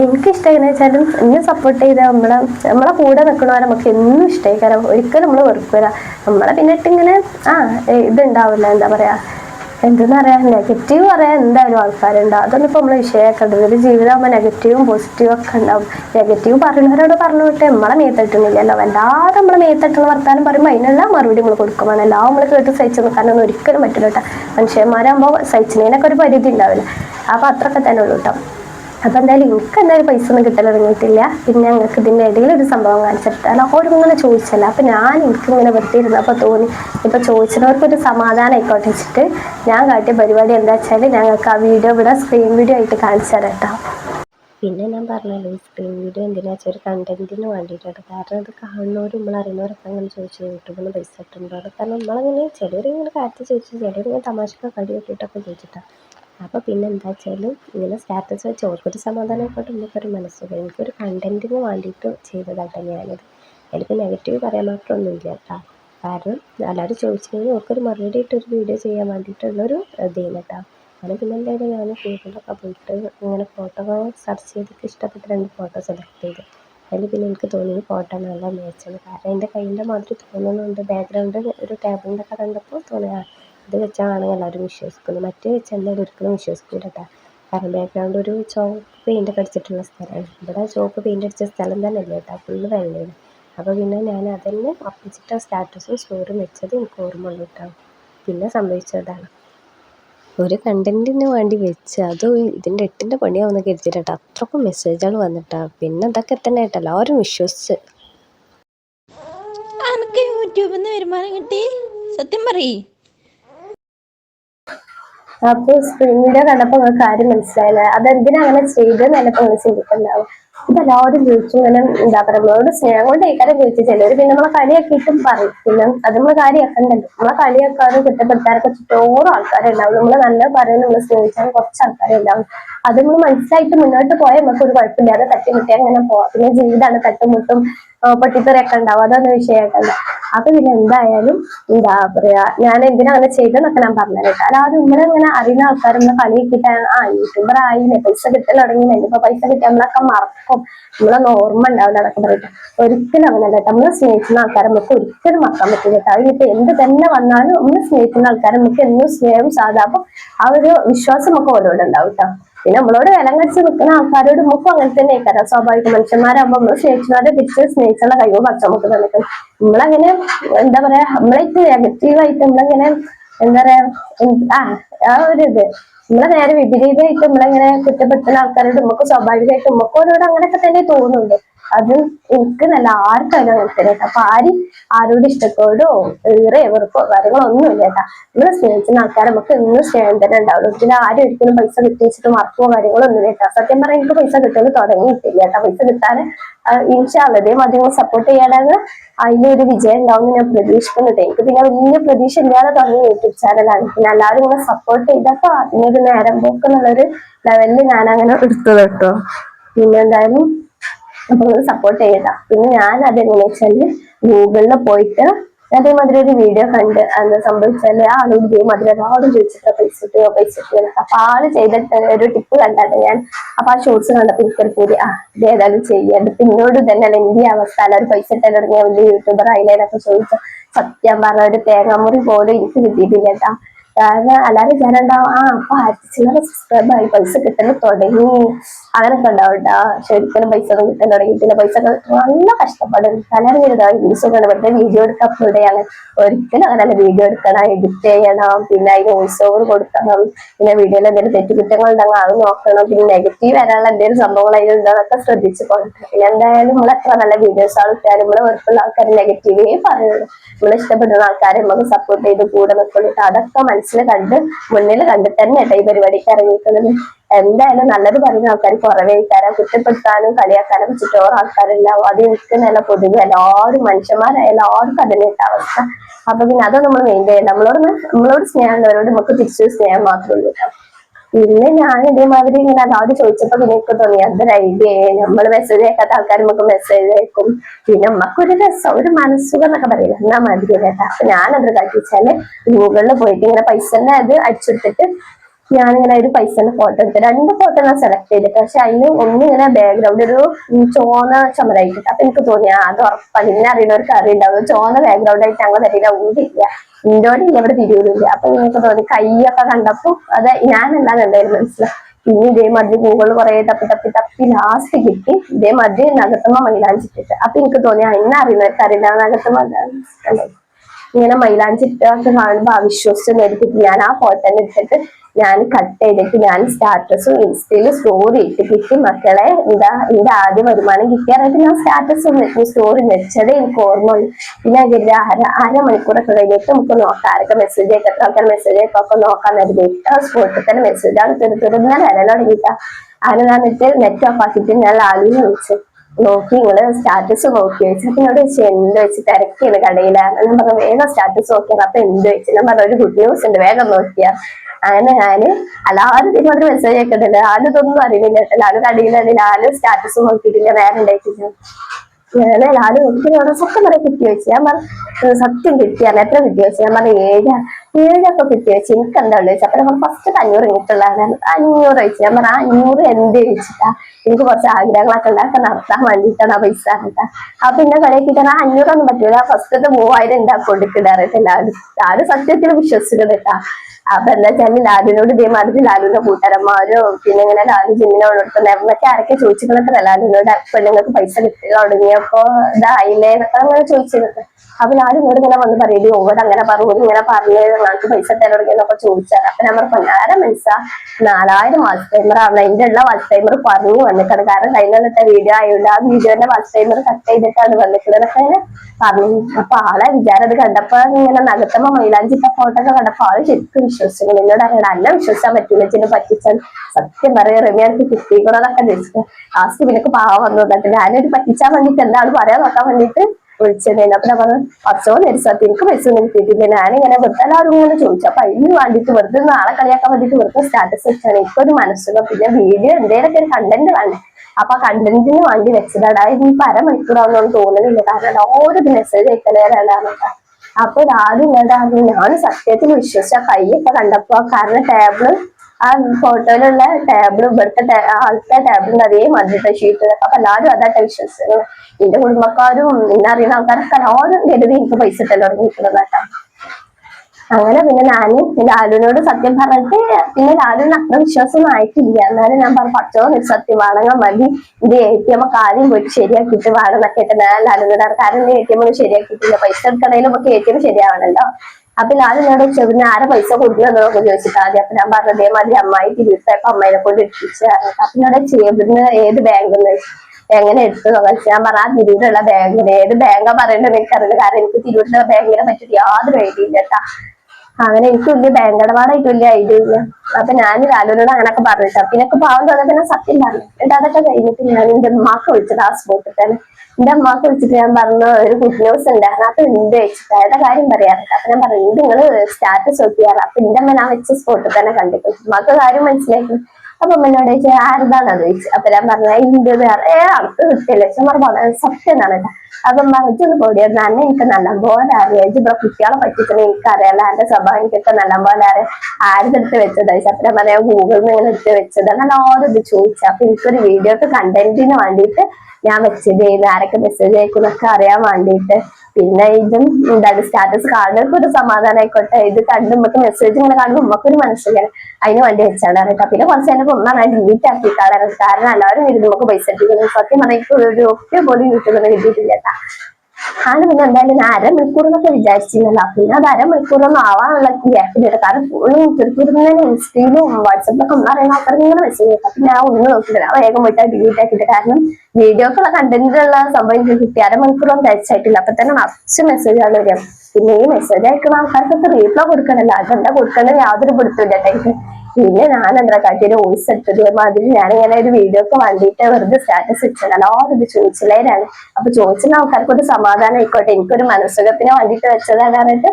എനിക്ക് ഇഷ്ടമെന്ന് വെച്ചാലും എന്നെ സപ്പോർട്ട് ചെയ്ത നമ്മളെ നമ്മളെ കൂടെ നിൽക്കണവരെ നമുക്ക് എന്നും ഇഷ്ടമായി കാരണം ഒരിക്കലും നമ്മൾ വെറുക്കൂല. നമ്മളെ പിന്നിട്ട് ഇങ്ങനെ ആ ഇതുണ്ടാവില്ല. എന്താ പറയാ? എന്തെന്ന് പറയാ നെഗറ്റീവ് പറയാൻ എന്തായാലും ആൾക്കാരുണ്ടാവും അതൊന്നും ഇപ്പോൾ നമ്മൾ വിഷയമാക്കേണ്ടത് ഒരു ജീവിതമാകുമ്പോൾ നെഗറ്റീവും പോസിറ്റീവും ഒക്കെ ഉണ്ടാവും. നെഗറ്റീവ് പറയുന്നവരോട് പറഞ്ഞു വിട്ട് നമ്മളെ മേത്തട്ടുന്നില്ലല്ലോ. വല്ലാതെ നമ്മളെ മേത്തട്ടുന്ന വർത്താനം പറയുമ്പോൾ അതിനെല്ലാം മറുപടി നമ്മൾ കൊടുക്കുമ്പോൾ എല്ലാം നമ്മൾ കേട്ട് സഹിച്ചു നിൽക്കാനൊന്നും ഒരിക്കലും പറ്റില്ല കേട്ടോ. മനുഷ്യന്മാരാകുമ്പോൾ സഹിച്ചതിനൊക്കെ ഒരു പരിധി ഉണ്ടാവില്ല. അപ്പോൾ അത്രയൊക്കെ തന്നെ ഉള്ളൂ കേട്ടോ. അപ്പം എന്തായാലും എനിക്ക് എന്തായാലും പൈസ ഒന്നും കിട്ടലിറങ്ങിയിട്ടില്ല പിന്നെ ഞങ്ങൾക്ക് ഇതിന്റെ ഇടയിൽ ഒരു സംഭവം കാണിച്ചിട്ട് അല്ല ഓരും ഇങ്ങനെ ചോദിച്ചല്ല. അപ്പോൾ ഞാൻ എനിക്കിങ്ങനെ വെറുതെ ഇരുന്നപ്പോൾ തോന്നി ഇപ്പൊ ചോദിച്ചവർക്ക് ഒരു സമാധാനം ആയിക്കോട്ടെ വെച്ചിട്ട് ഞാൻ കാട്ടിയ പരിപാടി എന്താ വെച്ചാൽ ഞങ്ങൾക്ക് ആ വീഡിയോ ഇവിടെ സ്ക്രീൻ വീഡിയോ ആയിട്ട് കാണിച്ചു തരാം കേട്ടോ. പിന്നെ ഞാൻ പറഞ്ഞല്ലോ ഈ സ്ക്രീൻ വീഡിയോ എന്തിനാ വെച്ചാൽ ഒരു കണ്ടന്റിന് വേണ്ടിയിട്ടാണ്. കാരണം അത് കാണുന്നവരും നമ്മൾ അറിയുന്നവരൊക്കെ അങ്ങനെ ചോദിച്ചു യൂട്യൂബിൽ നിന്ന് പൈസ കിട്ടുന്നുണ്ടോ കാരണം നമ്മളങ്ങനെ ചിലരിങ്ങനെ കാര്യത്തിൽ ചോദിച്ചു ചിലരിങ്ങനെ തമാശക്ക് കടി കിട്ടിയിട്ടൊക്കെ ചോദിച്ചിട്ടാണ് അപ്പോൾ പിന്നെ എന്താ വെച്ചാൽ ഇങ്ങനെ സ്റ്റാറ്റസ് വെച്ച് ഓർക്കൊരു സമാധാനം ആയിക്കോട്ടെ നമുക്കൊരു മനസ്സിലായി എനിക്കൊരു കണ്ടന്റിന് വേണ്ടിയിട്ട് ചെയ്തതാട്ടോ ഞാനത്. എനിക്ക് നെഗറ്റീവ് പറയാൻ മാത്രമൊന്നുമില്ല കേട്ടോ കാരണം എല്ലാവരും ചോദിച്ചു കഴിഞ്ഞാൽ ഓർക്കൊരു മറുപടി ഇട്ടൊരു വീഡിയോ ചെയ്യാൻ വേണ്ടിയിട്ടുള്ളൊരു ഇതേന് കേട്ടോ അങ്ങനെ പിന്നെ എന്തായാലും ഞാൻ ഗൂഗിളിലൊക്കെ പോയിട്ട് ഇങ്ങനെ ഫോട്ടോ സെർച്ച് ചെയ്തിട്ട് ഇഷ്ടപ്പെട്ട രണ്ട് ഫോട്ടോ സെലക്ട് ചെയ്തു. അതിൽ പിന്നെ എനിക്ക് തോന്നി ഫോട്ടോ നല്ല മേച്ചത് കാരണം എന്റെ കയ്യിന്റെ മാതിരി തോന്നുന്നുണ്ട്. ബാക്ക്ഗ്രൗണ്ട് ഒരു ടേബിളിന്റെ ഒക്കെ കണ്ടപ്പോൾ തോന്നിയ ഇത് വെച്ചാണ് എല്ലാവരും വിശ്വസിക്കുന്നത്. മറ്റേ വെച്ച് എന്തായാലും ഒരിക്കലും വിശ്വസിക്കില്ല കേട്ടോ കാരണം ബാക്ക്ഗ്രൗണ്ട് ഒരു ചുവപ്പ് പെയിന്റ് ഒക്കെ അടിച്ചിട്ടുള്ള സ്ഥലമാണ്. ഇവിടെ ചുവപ്പ് പെയിന്റ് അടിച്ച സ്ഥലം തന്നെ അല്ലേ കേട്ടോ ഫുള്ള് വെള്ളയാണ്. അപ്പോൾ പിന്നെ ഞാൻ അതന്നെ അപ്പിച്ചിട്ട് സ്റ്റാറ്റസും സ്റ്റോറും വെച്ചത് എനിക്ക് ഓർമ്മ ഉള്ളു കേട്ടോ പിന്നെ സംഭവിച്ചതാണ്. ഒരു കണ്ടന്റിന് വേണ്ടി വെച്ച് അത് ഇതിന്റെ എട്ടിന്റെ പണിയാവുന്ന കരുതിയിട്ടാ അത്രക്കും മെസ്സേജുകൾ വന്നിട്ടാ പിന്നെ ഇതൊക്കെ തന്നെ ആയിട്ട് എല്ലാവരും വിശ്വസിച്ച്. യൂട്യൂബിൽ നിന്ന് വരുമാനം കിട്ടി? സത്യം പറയ്. അപ്പോൾ വീഡിയോ കണ്ടപ്പോൾ കാര്യം മനസ്സിലായില്ല. അതെന്തിനാ അങ്ങനെ ചെയ്തെന്ന് ചിലപ്പോൾ നിങ്ങൾ ചിന്തിക്കുന്നുണ്ടാവും. ഇതെല്ലാവരും ചോദിച്ചു ഇങ്ങനെ എന്താ പറയുക നമ്മളോട് സ്നേഹം കൊണ്ട് ചോദിച്ചു ചിലർ പിന്നെ നമ്മളെ കളിയാക്കിയിട്ടും പറയും. പിന്നെ അത് നമ്മൾ കാര്യമാക്കണ്ടല്ലോ നമ്മളെ കളിയാക്കാനും കുറ്റപ്പെടുത്താനൊക്കെ ചുറ്റോറും ആൾക്കാരുണ്ടാവും. നമ്മൾ നല്ല പറയുന്നത് നമ്മൾ സ്നേഹിച്ചാൽ കുറച്ച് ആൾക്കാരുണ്ടാവും. അത് നമ്മൾ മനസ്സിലായിട്ട് മുന്നോട്ട് പോയാൽ നമുക്ക് ഒരു കുഴപ്പമില്ലാതെ തട്ടിമുട്ടി അങ്ങനെ പോവാം. പിന്നെ ജീവിതമാണ് തട്ടുമുട്ടും പൊട്ടിത്തെറിയൊക്കെ ഉണ്ടാവും. അതൊന്നും വിഷയമാക്കണ്ട അപ്പൊ പിന്നെ എന്തായാലും എന്താ പറയാ ഞാൻ എന്തിനാ അങ്ങനെ ചെയ്തെന്നൊക്കെ ഞാൻ പറഞ്ഞു കേട്ടോ. അല്ലാതെ ഇങ്ങനെ ഇങ്ങനെ അറിയുന്ന ആൾക്കാർ നമ്മളെ ആ യൂട്യൂബർ ആയില്ലേ പൈസ കിട്ടൽ തുടങ്ങി ഇപ്പൊ പൈസ കിട്ടിയ നമ്മളൊക്കെ മറക്കും. നമ്മളൊന്നും ഓർമ്മ ഉണ്ടാവില്ല അതൊക്കെ പറയട്ടെ ഒരിക്കലും അങ്ങനല്ല നമ്മളെ സ്നേഹിക്കുന്ന ആൾക്കാരെ നമുക്ക് ഒരിക്കലും മറക്കാൻ പറ്റില്ല കഴിഞ്ഞിട്ട് എന്ത് തന്നെ വന്നാലും നമ്മൾ സ്നേഹിക്കുന്ന ആൾക്കാരെ നമുക്ക് എന്നും സ്നേഹം സാധാപ്പം ആ ഒരു വിശ്വാസം ഒക്കെ ഓരോട് ഉണ്ടാവും കേട്ടോ. പിന്നെ നമ്മളോട് വില കടിച്ച് നിൽക്കുന്ന ആൾക്കാരോട് നമുക്ക് അങ്ങനെ തന്നെ ആയിക്കാരം സ്വാഭാവിക മനുഷ്യന്മാരാകുമ്പോൾ നമ്മൾ സ്നേഹിച്ചവരെ തിരിച്ച് സ്നേഹിച്ചുള്ള കഴിവ് പറ്റാൻ നമുക്ക് തന്നിട്ട് നമ്മളങ്ങനെ എന്താ പറയാ നമ്മളായിട്ട് നെഗറ്റീവായിട്ട് നമ്മളങ്ങനെ എന്താ പറയാ ആ ഒരു ഇത്. നമ്മളെ നേരെ വിപരീതമായിട്ട് നമ്മളിങ്ങനെ കുറ്റപ്പെടുത്തുന്ന ആൾക്കാരോട് നമുക്ക് സ്വാഭാവികമായിട്ട് നമുക്ക് ഓരോട് അങ്ങനെയൊക്കെ തന്നെ തോന്നുന്നുണ്ട്. അത് എനിക്ക് നല്ല അങ്ങനെ തന്നെ കേട്ടോ. അപ്പൊ ആരും ആരോട് ഇഷ്ടത്തോടോ ഏറെ വെറുപ്പോ കാര്യങ്ങളോ ഒന്നുമില്ല കേട്ടാ. നമ്മൾ സ്നേഹിക്കുന്ന ആൾക്കാർ നമുക്ക് എന്നും സ്നേഹം തന്നെ ഉണ്ടാവുള്ളൂ. പിന്നെ ആരും ഒരിക്കലും പൈസ കിട്ടിച്ചിട്ട് മറക്കുമോ കാര്യങ്ങളോ ഒന്നും കേട്ടോ. സത്യം പറയാൻ എനിക്ക് പൈസ കിട്ടുന്നത് തുടങ്ങിയിട്ടില്ല കേട്ടോ. പൈസ കിട്ടാൻ ഇൻഷാല്ല അതേ മാധ്യമങ്ങൾ സപ്പോർട്ട് ചെയ്യാനാണ് ഒരു വിജയം ഉണ്ടാവും ഞാൻ പ്രതീക്ഷിക്കുന്നുണ്ട്. എനിക്ക് പിന്നെ വലിയ പ്രതീക്ഷ ഇല്ലാതെ തുടങ്ങിയ യൂട്യൂബ് ചാനലാണ് പിന്നെ എല്ലാവരും ഇങ്ങനെ സപ്പോർട്ട് ചെയ്തപ്പോ അതിനൊരു നേരം പോക്കെന്നുള്ളൊരു ലെവലിൽ ഞാൻ അങ്ങനെ എടുത്തത് കേട്ടോ. പിന്നെ എന്തായാലും അപ്പൊ സപ്പോർട്ട് ചെയ്യണ്ട. പിന്നെ ഞാൻ അതെങ്ങനെ വെച്ചാൽ ഗൂഗിളിൽ പോയിട്ട് അതേമാതിരി ഒരു വീഡിയോ കണ്ട് എന്താ സംഭവിച്ചാൽ ആ ആളോട് ഇതേമാതിരി ഒരാളും ചോദിച്ചിട്ട് പൈസ കിട്ടുക പൈസ കിട്ടുക അപ്പൊ ആൾ ചെയ്തിട്ട് ഒരു ടിപ്പ് കണ്ടാട്ടെ ഞാൻ. അപ്പൊ ആ ഷോർട്സ് കണ്ടപ്പോ എനിക്കൊരു കൂടി ആ ഇത് ഏതായാലും ചെയ്യാം. പിന്നോട് തന്നെ എന്റെ അവസ്ഥ. അല്ലാതെ പൈസ ഇട്ടാൻ തുടങ്ങിയ വലിയ യൂട്യൂബർ അതിലേനൊക്കെ ചോദിച്ചു. സത്യം പറഞ്ഞ ഒരു തേങ്ങാമുറി പോലും എനിക്ക് കിട്ടിയിട്ടില്ല കേട്ടാ. കാരണം എല്ലാവരും ഉണ്ടാവും ആ അപ്പൊ ചില്ലറ സബ്സ്ക്രൈബ് ആയി. പൈസ കിട്ടൽ തുടങ്ങി. അങ്ങനൊക്കെ ഉണ്ടാവും ശരിക്കും പൈസ ഒന്നും കിട്ടാൻ പിന്നെ പൈസ ഒക്കെ നല്ല കഷ്ടപ്പാടും എല്ലാവരും ഇതായി ന്യൂസൊക്കെ വെറുതെ വീഡിയോ എടുക്കാൻ അപ്ലോഡ് ചെയ്യാൻ ഒരിക്കലും അങ്ങനെയല്ല. വീഡിയോ എടുക്കണം എഡിറ്റ് ചെയ്യണം. പിന്നെ അതിന് വോയിസ് ഓവർ കൊടുക്കണം. പിന്നെ വീഡിയോയിൽ എന്തെങ്കിലും തെറ്റുകുറ്റങ്ങൾ ഉണ്ടെങ്കിൽ അത് നോക്കണം. പിന്നെ നെഗറ്റീവ് വരാനുള്ള എന്തെങ്കിലും സംഭവങ്ങൾ അതിലുണ്ടോന്നൊക്കെ ശ്രദ്ധിച്ചു ശ്രദ്ധിച്ച് പോകണം. പിന്നെ എന്തായാലും നമ്മൾ എത്ര നല്ല വീഡിയോസ് ആണ് ഇട്ടാലും നമ്മളെ ഉറപ്പുള്ള ആൾക്കാർ നെഗറ്റീവേ പറയുള്ളൂ. നമ്മൾ ഇഷ്ടപ്പെടുന്ന ആൾക്കാരെ നമുക്ക് സപ്പോർട്ട് ചെയ്ത് കൂടെ നിൽക്കുള്ളൂ അതൊക്കെ മനസ്സിൽ കണ്ട് മുന്നിൽ കണ്ടിട്ട് തന്നെ ഈ പരിപാടിക്ക് ഇറങ്ങിയിട്ടുള്ളത് എന്തായാലും നല്ലത് പറയുന്ന ആൾക്കാർ കുറവേ ഇക്കാരം കുറ്റപ്പെടുത്താനും കളിയാക്കാനും ചുറ്റോറ ആൾക്കാരുണ്ടാവും അത് നിൽക്കുന്ന എല്ലാം പൊതുവെ. എല്ലാവരും മനുഷ്യന്മാരായ എല്ലാവർക്കും അതിനേറ്റ അവസ്ഥ. അപ്പൊ പിന്നെ അത് നമ്മൾ മെയിൻ ചെയ്യണം നമ്മളോട് നമ്മളോട് സ്നേഹമുള്ളവരോട് നമുക്ക് തിരിച്ചു സ്നേഹം മാത്രമേ ഉള്ളൂ പിന്നെ ഞാൻ ഇതേമാതിരി ഇങ്ങനെ എല്ലാവരും ചോദിച്ചപ്പോ പിന്നെ എനിക്ക് തോന്നി അതൊരു ഐഡിയ നമ്മൾ മെസ്സേജ് അയക്കാത്ത ആൾക്കാർ നമുക്ക് മെസ്സേജ് അയക്കും. പിന്നെ നമുക്കൊരു രസം ഒരു മനസ്സുഖം എന്നൊക്കെ പറയില്ല? എന്നാ മതി കേട്ടാ അപ്പൊ ഞാനത് കാട്ടിച്ചാൽ ഗൂഗിളിൽ പോയിട്ട് ഇങ്ങനെ പൈസന്റെ അത് അടിച്ചെടുത്തിട്ട് ഞാനിങ്ങനെ ഒരു പൈസന്റെ ഫോട്ടോ എടുത്ത് രണ്ട് ഫോട്ടോ ഞാൻ സെലക്ട് ചെയ്തിട്ട് പക്ഷെ അതിന് ഒന്നിങ്ങനെ ബാക്ക്ഗ്രൗണ്ട് ഒരു ചോന ചുമരായിട്ട് അപ്പൊ എനിക്ക് തോന്നി ആ, അത് ഉറപ്പാണ് പിന്നെ അറിയുന്നവർക്ക് അറിയുണ്ടാവും. ചോന ബാക്ക്ഗ്രൗണ്ട് ആയിട്ട് അങ്ങനെ തരില്ല ഊരില്ല. ഇൻഡോടെ ഇവിടെ തിരൂരില്ല അപ്പൊ എനിക്ക് തോന്നി കൈയൊക്കെ കണ്ടപ്പോ അത് എന്താ കണ്ടായിരുന്നു മനസ്സിലായി പിന്നെ ഇതേമാതിരി ഗൂഗിൾ കുറെ തപ്പി തപ്പി തപ്പി ലാസ്റ്റ് കിട്ടി. ഇതേമാതിരി നഗത്തമ്മ മൈലാഞ്ചിട്ടിട്ട്. അപ്പൊ എനിക്ക് തോന്നി ആ, ഇന്നെ അറിയുന്നവർക്ക് അറിയില്ല. നഗത്തമ്മ ഇങ്ങനെ മൈലാഞ്ചിട്ടൊക്കെ കാണുമ്പോ അവിശ്വസിച്ച് എടുത്തിട്ട് ഞാൻ ആ ഫോട്ടോ എടുത്തിട്ട് ഞാൻ കട്ട് ചെയ്തിട്ട് ഞാൻ സ്റ്റാറ്റസും ഇൻസ്റ്റയിൽ സ്റ്റോറി ഇട്ട് കിട്ടി. മക്കളെ എന്താ എന്റെ ആദ്യ വരുമാനം കിട്ടിയാറായിട്ട് ഞാൻ സ്റ്റാറ്റസ് സ്റ്റോറി വെച്ചതേ എനിക്ക് ഓർമ്മ പിന്നെ അതിന്റെ അര അരമണിക്കൂറൊക്കെ കഴിഞ്ഞിട്ട് നമുക്ക് നോക്കാം. ആരൊക്കെ മെസ്സേജ് ആയിട്ട് എത്ര ആൾക്കാർ മെസ്സേജ് ആയിട്ട് ഒക്കെ നോക്കാൻ നേരത്തെ സ്പോട്ടിൽ തന്നെ മെസ്സേജ് ആണ് തീർത്തിരുന്ന വരാൻ തുടങ്ങിയിട്ട. അങ്ങനെ എന്നിട്ട് നെറ്റ് ഓഫ് ആക്കിയിട്ട് ഞാൻ ലാലിനെ വിളിച്ചു. നോക്കി നിങ്ങൾ സ്റ്റാറ്റസ് നോക്കി വെച്ചു. അപ്പൊ എന്നോട് എന്ത് വെച്ച്? തിരക്കിയാണ് കടയിലാണ് ഞാൻ പറഞ്ഞു വേഗം സ്റ്റാറ്റസ് നോക്കിയാൽ അപ്പൊ എന്ത് വെച്ച്? ഞാൻ പറഞ്ഞു ഒരു ഗുഡ് ന്യൂസ് ഉണ്ട്. വേഗം നോക്കിയാ. അങ്ങനെ ഞാൻ എല്ലാവരും മാത്രം മെസ്സേജ് അയക്കുന്നുണ്ട്. ആരും ഇതൊന്നും അറിയില്ല. എല്ലാവരും കടയിലാണ് ലാലു സ്റ്റാറ്റസ് നോക്കിയിട്ടില്ല. വേറെ ഉണ്ടായിട്ടില്ല. ഞാൻ ലാൽ നോക്കിയിട്ട് സത്യം പറയാൻ കിട്ടി വെച്ച് ഞാൻ സത്യം കിട്ടിയാണ് എത്ര കിട്ടി? വെച്ച് ഞാൻ പറഞ്ഞ ഏഴ് ഏഴൊക്കെ കിട്ടി വെച്ച് എനിക്ക് എന്താ ചോദിച്ചു അപ്പൊ നമ്മൾ ഫസ്റ്റ് അഞ്ഞൂറ് ഇങ്ങോട്ടുള്ളതാണ് അഞ്ഞൂറ് വെച്ച് ഞാൻ പറഞ്ഞ അഞ്ഞൂറ് എന്ത് വെച്ചിട്ടാ എനിക്ക് കുറച്ച് ആഗ്രഹങ്ങളൊക്കെ ഉണ്ടാക്കി നടത്താൻ വേണ്ടിയിട്ടാണ് ആ പൈസ കേട്ടാ അപ്പൊ പിന്നെ കളിയാക്കിട്ടാണ് ആ അഞ്ഞൂറൊന്നും പറ്റൂല. ഫസ്റ്റത്തെ മൂവായിരം എന്റെ അക്കൗണ്ടിൽ ഇടാറിട്ട് എല്ലാവരും ആരും സത്യത്തിൽ വിശ്വസിക്കുന്നത് കേട്ടാ. അപ്പൊ എന്താ വെച്ചാൽ ലാലുവിനോട് ഇതേമാതിരി ലാലുവിന്റെ കൂട്ടുകാരന്മാരോ പിന്നെ ഇങ്ങനെ ലാലു ജിമ്മിനോട് എന്നൊക്കെ ആരൊക്കെ ചോദിച്ചിട്ടുണ്ടത്ര ലാലുവിനോട് പെണ്ണുങ്ങൾക്ക് പൈസ കിട്ടി തുടങ്ങിയപ്പോ ഇതായില്ലേ എന്നൊക്കെ അങ്ങനെ ചോദിച്ചിരുന്നത് അപ്പൊ ലാലുവിനോട് ഇങ്ങനെ വന്ന് പറയടി ഓവർ അങ്ങനെ പറഞ്ഞു ഇങ്ങനെ പറഞ്ഞു ഞങ്ങൾക്ക് പൈസ തരാൻ തുടങ്ങിയെന്നൊക്കെ ചോദിച്ചാൽ അപ്പൊ നമ്മൾ പൊന്നാര മനസ്സാ നാലായിരം വാച്ച് ടൈമർ ആണ്. അതിന്റെ ഉള്ള വാച്ച് ടൈമർ പറഞ്ഞു വന്നിട്ടുണ്ട് കാരണം കഴിഞ്ഞിട്ട വീഡിയോ ആയതുകൊണ്ട് ആ വീഡിയോന്റെ വാച്ച് ടൈമർ കട്ട് ചെയ്തിട്ടാണ് വന്നിട്ടുള്ളത്. അങ്ങനെ പറഞ്ഞു അപ്പൊ ആളെ വിചാരം അത് കണ്ടപ്പോ ഇങ്ങനെ നഗത്തമ്മ മൈലാഞ്ചിട്ട ഫോട്ടോ ഒക്കെ കണ്ടപ്പോ ആൾ ശരിക്കും വിശ്വസിക്കുന്നു. എന്നോട് അറിയണം അല്ല വിശ്വസിക്കാൻ പറ്റില്ല ചില പറ്റിച്ചാൽ സത്യം പറയാ. റെമിയാർക്ക് കിട്ടിക്കണതൊക്കെ ചോദിച്ചു ലാസ്റ്റ് പിന്നെ പാവം വന്നു. എന്നിട്ട് ഞാനൊരു പറ്റിച്ചാൻ വേണ്ടിട്ട് എന്താണ് പറയാൻ നോക്കാൻ വേണ്ടിട്ട് വിളിച്ചതേനു അപ്പൊ പറഞ്ഞു പച്ചോ നെരിസത്ത് എനിക്ക് പൈസ ഒന്നും കിട്ടിയിട്ടില്ല. ഞാനിങ്ങനെ വെറുതെ എല്ലാവരും ഇങ്ങനെ ചോദിച്ചു. അപ്പൊ അതിന് വേണ്ടിട്ട് വെറുതെ നാളെ കളിയാക്കാൻ വേണ്ടിട്ട് വെറുതെ സ്റ്റാറ്റസ് വെച്ചാണ്. എനിക്കൊരു മനസ്സിലോ പിന്നെ വീഡിയോ എന്തെങ്കിലുമൊക്കെ ഒരു കണ്ടന്റ് വേണ്ടേ? അപ്പൊ കണ്ടന്റിന് വേണ്ടി വെച്ചതാടാ ഇനിയിപ്പോ അരമണിക്കൂറാവുന്നൊന്നും തോന്നുന്നില്ല കാരണം ഓരോ മെസ്സേജ് അയക്കലേരാണ് അപ്പൊ ഇതാദ്യം ഇങ്ങോട്ടാണ് ഞാൻ സത്യത്തിൽ വിശ്വസിച്ച കൈയൊക്കെ കണ്ടപ്പോ കാരണം ടേബിൾ ആ ഫോട്ടോയിലുള്ള ടേബിൾ ഇവിടുത്തെ ആൾത്തെ ടേബിളിന്റെ അതേ മതിട്ട ഷീറ്റ് അപ്പൊ എല്ലാവരും അതായിട്ട് വിശ്വസിച്ചത്. എന്റെ കുടുംബക്കാരും എന്നെ അറിയുന്ന ആൾക്കാരൊക്കെ എല്ലാവരും കരുതി എനിക്ക് പൈസ ഇട്ടല്ലോ കേട്ടോ അങ്ങനെ പിന്നെ ഞാൻ ലാലുവിനോട് സത്യം പറഞ്ഞിട്ട് പിന്നെ ലാലുവിന് അത്ര വിശ്വാസം ആയിട്ടില്ല. എന്നാലും ഞാൻ പറഞ്ഞു പച്ചോ സത്യം വേണമെങ്കിൽ മതി. ഇത് എ ടി എം കാര്യം പോയിട്ട് ശരിയാക്കിയിട്ട് വേണം എന്നൊക്കെ ഞാൻ ലാലുവിനോട് കാര്യം എ ടി എം ഒന്നും ശരിയാക്കിയിട്ടില്ല. പൈസ എടുക്കണേലും നമുക്ക് എ ടി എം ശരിയാവണല്ലോ. അപ്പൊ ഞാൻ എന്നോട് ചോദിച്ചു പിന്നെ ആരെ പൈസ കൊടുക്കുന്നതൊക്കെ ചോദിച്ചിട്ട് ആദ്യം അപ്പൊ ഞാൻ പറഞ്ഞു അതേമാതിരി അമ്മായി തിരിച്ചപ്പോ അമ്മേനെ കൊണ്ട് എടുപ്പിച്ച് അപ്പൊ എന്നോട് ചെയ്തിരുന്ന ഏത് ബാങ്കിൽ എങ്ങനെ എടുത്തു? നോക്കാം ഞാൻ പറഞ്ഞ ആ തിരൂരുള്ള ബാങ്കിന്. ഏത് ബാങ്കാ പറയേണ്ടത് എനിക്കറിയില്ല. കാരണം എനിക്ക് തിരൂരിലെ ബാങ്കിനെ പറ്റിയിട്ട് യാതൊരു ഐഡിയ ഇല്ല കേട്ടാ. അങ്ങനെ എനിക്ക് വലിയ ബാങ്ക് ഇടപാടായിട്ട് വലിയ ഐഡിയ ഇല്ല. അപ്പൊ ഞാൻ ലാലുവിനോട് അങ്ങനൊക്കെ പറഞ്ഞിട്ടാ. പിന്നെ പാവം തോന്നി പിന്നെ സത്യം പറഞ്ഞു. എന്നിട്ട് അതൊക്കെ കഴിഞ്ഞിട്ട് ഞാൻ എന്റെ അമ്മയ്ക്ക് വിളിച്ചത് ആ സ്പോട്ടിൽ തന്നെ. എന്റെ അമ്മയ്ക്ക് വിളിച്ചിട്ട് ഞാൻ പറഞ്ഞു ഒരു ഗുഡ് ന്യൂസ് ഉണ്ട്. അപ്പൊ എന്ത് വെച്ചിട്ട് അയാളുടെ കാര്യം പറയാറുണ്ട് അപ്പൊ ഞാൻ പറഞ്ഞു നിങ്ങൾ സ്റ്റാറ്റസ് നോക്കിയാറ് അപ്പൊ എന്റെ അമ്മ ഞാൻ വെച്ച സ്പോട്ടിൽ തന്നെ കണ്ടിട്ടു. അമ്മയ്ക്ക് കാര്യം മനസ്സിലാക്കി അപ്പൊ അമ്മനോട് ചോദിച്ചു ആരുതാണ് അത് ചോദിച്ചു? അപ്പൊ ഞാൻ പറഞ്ഞ ഇന്ത്യ വേറെ കിട്ടില്ല വളരെ സത്യം എന്നാണ് അപ്പൊ മറിച്ചൊന്ന് പോടിയായിരുന്നു അന്നെ എനിക്ക് നല്ലപോലെ അറിയാം. ഇത് ഇവിടെ കുട്ടികളെ പറ്റിക്കണ എനിക്കറിയാലോ എന്റെ സ്വഭാവം എനിക്കൊക്കെ നല്ലപോലെ അറിയാം. ആരുടെ വെച്ചത്? അപ്പൊ ഞാൻ പറയാം ഗൂഗിളിൽ നിന്ന് ഇങ്ങനെ എടുത്ത് വെച്ചത്. അങ്ങനെ ഓരോ ഇത് ചോദിച്ചു. അപ്പൊ എനിക്കൊരു വീഡിയോക്ക് കണ്ടന്റിന് വേണ്ടിയിട്ട് ഞാൻ മെസ്സേജ് ചെയ്യുന്ന. ആരൊക്കെ മെസ്സേജ് അയക്കുന്നൊക്കെ അറിയാൻ വേണ്ടിയിട്ട്. പിന്നെ ഇതും എന്താണ് സ്റ്റാറ്റസ് കാണുന്നവർക്ക് ഒരു സമാധാനം ആയിക്കോട്ടെ. ഇത് കണ്ട് നമുക്ക് മെസ്സേജ് ഇങ്ങനെ കാണുമ്പോൾ നമുക്കൊരു മനസ്സിലാണ് അതിന് വേണ്ടി വെച്ചാണ് കേട്ടോ പിന്നെ കുറച്ച് കഴിഞ്ഞപ്പോൾ ഉമ്മ ഞാൻ ഡിലീറ്റ് ആക്കി കളയാറ് കാരണം എല്ലാവരും ഇത് നമുക്ക് പൈസ എത്തിക്കുന്നു സത്യം പറഞ്ഞാൽ ഒരു ഒക്കെ പോലും യൂട്യൂബിൽ കിട്ടിയിട്ടില്ല കേട്ടാ. ആണ് പിന്നെ എന്തായാലും ഞാൻ അരമണിക്കൂർ എന്നൊക്കെ വിചാരിച്ചിരുന്നല്ലോ. പിന്നെ അത് അരമണിക്കൂറൊന്നും ആവാനുള്ള ഗ്യാപ്പിലിട്ട് കാരണം ഫുള്ളും തീർത്തിരുന്നതിന് ഇൻസ്റ്റയിലും വാട്സപ്പിലൊക്കെ ഒന്നും അറിയുന്ന അത്ര ഇങ്ങനെ മെസ്സേജ് ചെയ്യും. പിന്നെ ഞാൻ ഒന്നും നോക്കിയില്ല. വേഗം പോയിട്ട് ഡിലീറ്റ് ആക്കിയിട്ട് കാരണം വീഡിയോക്കുള്ള കണ്ടന്റിലുള്ള സംഭവം എനിക്ക് കിട്ടി. അരമണിക്കൂറൊന്നും കഴിച്ചായിട്ടില്ല. അപ്പൊ തന്നെ നിറച്ച് മെസ്സേജാണ് വരിക. പിന്നെ ഈ മെസ്സേജ് അയക്കുന്ന ആൾക്കാർക്കൊക്കെ റീപ്ലൈ കൊടുക്കണല്ലോ. അതെന്താ കൊടുക്കണ യാതൊരു പിടുത്തില്ല എനിക്ക് പിന്നെ ഞാൻ എന്താ കാട്ടിയൊരു വോയിസ് എടുത്തത് മാതിരി ഞാനിങ്ങനെ ഒരു വീഡിയോക്ക് വേണ്ടിയിട്ട് വെറുതെ സ്റ്റാറ്റസ് ഇട്ടിട്ടുണ്ട് എല്ലാവരും ഇത് ചോദിച്ചില്ലേരാണ്. അപ്പൊ ചോദിച്ചിരുന്ന ആൾക്കാർക്ക് ഒരു സമാധാനം ആയിക്കോട്ടെ. എനിക്കൊരു മനസ്സുഖത്തിന് വേണ്ടിയിട്ട് വെച്ചതാണ് പറഞ്ഞിട്ട്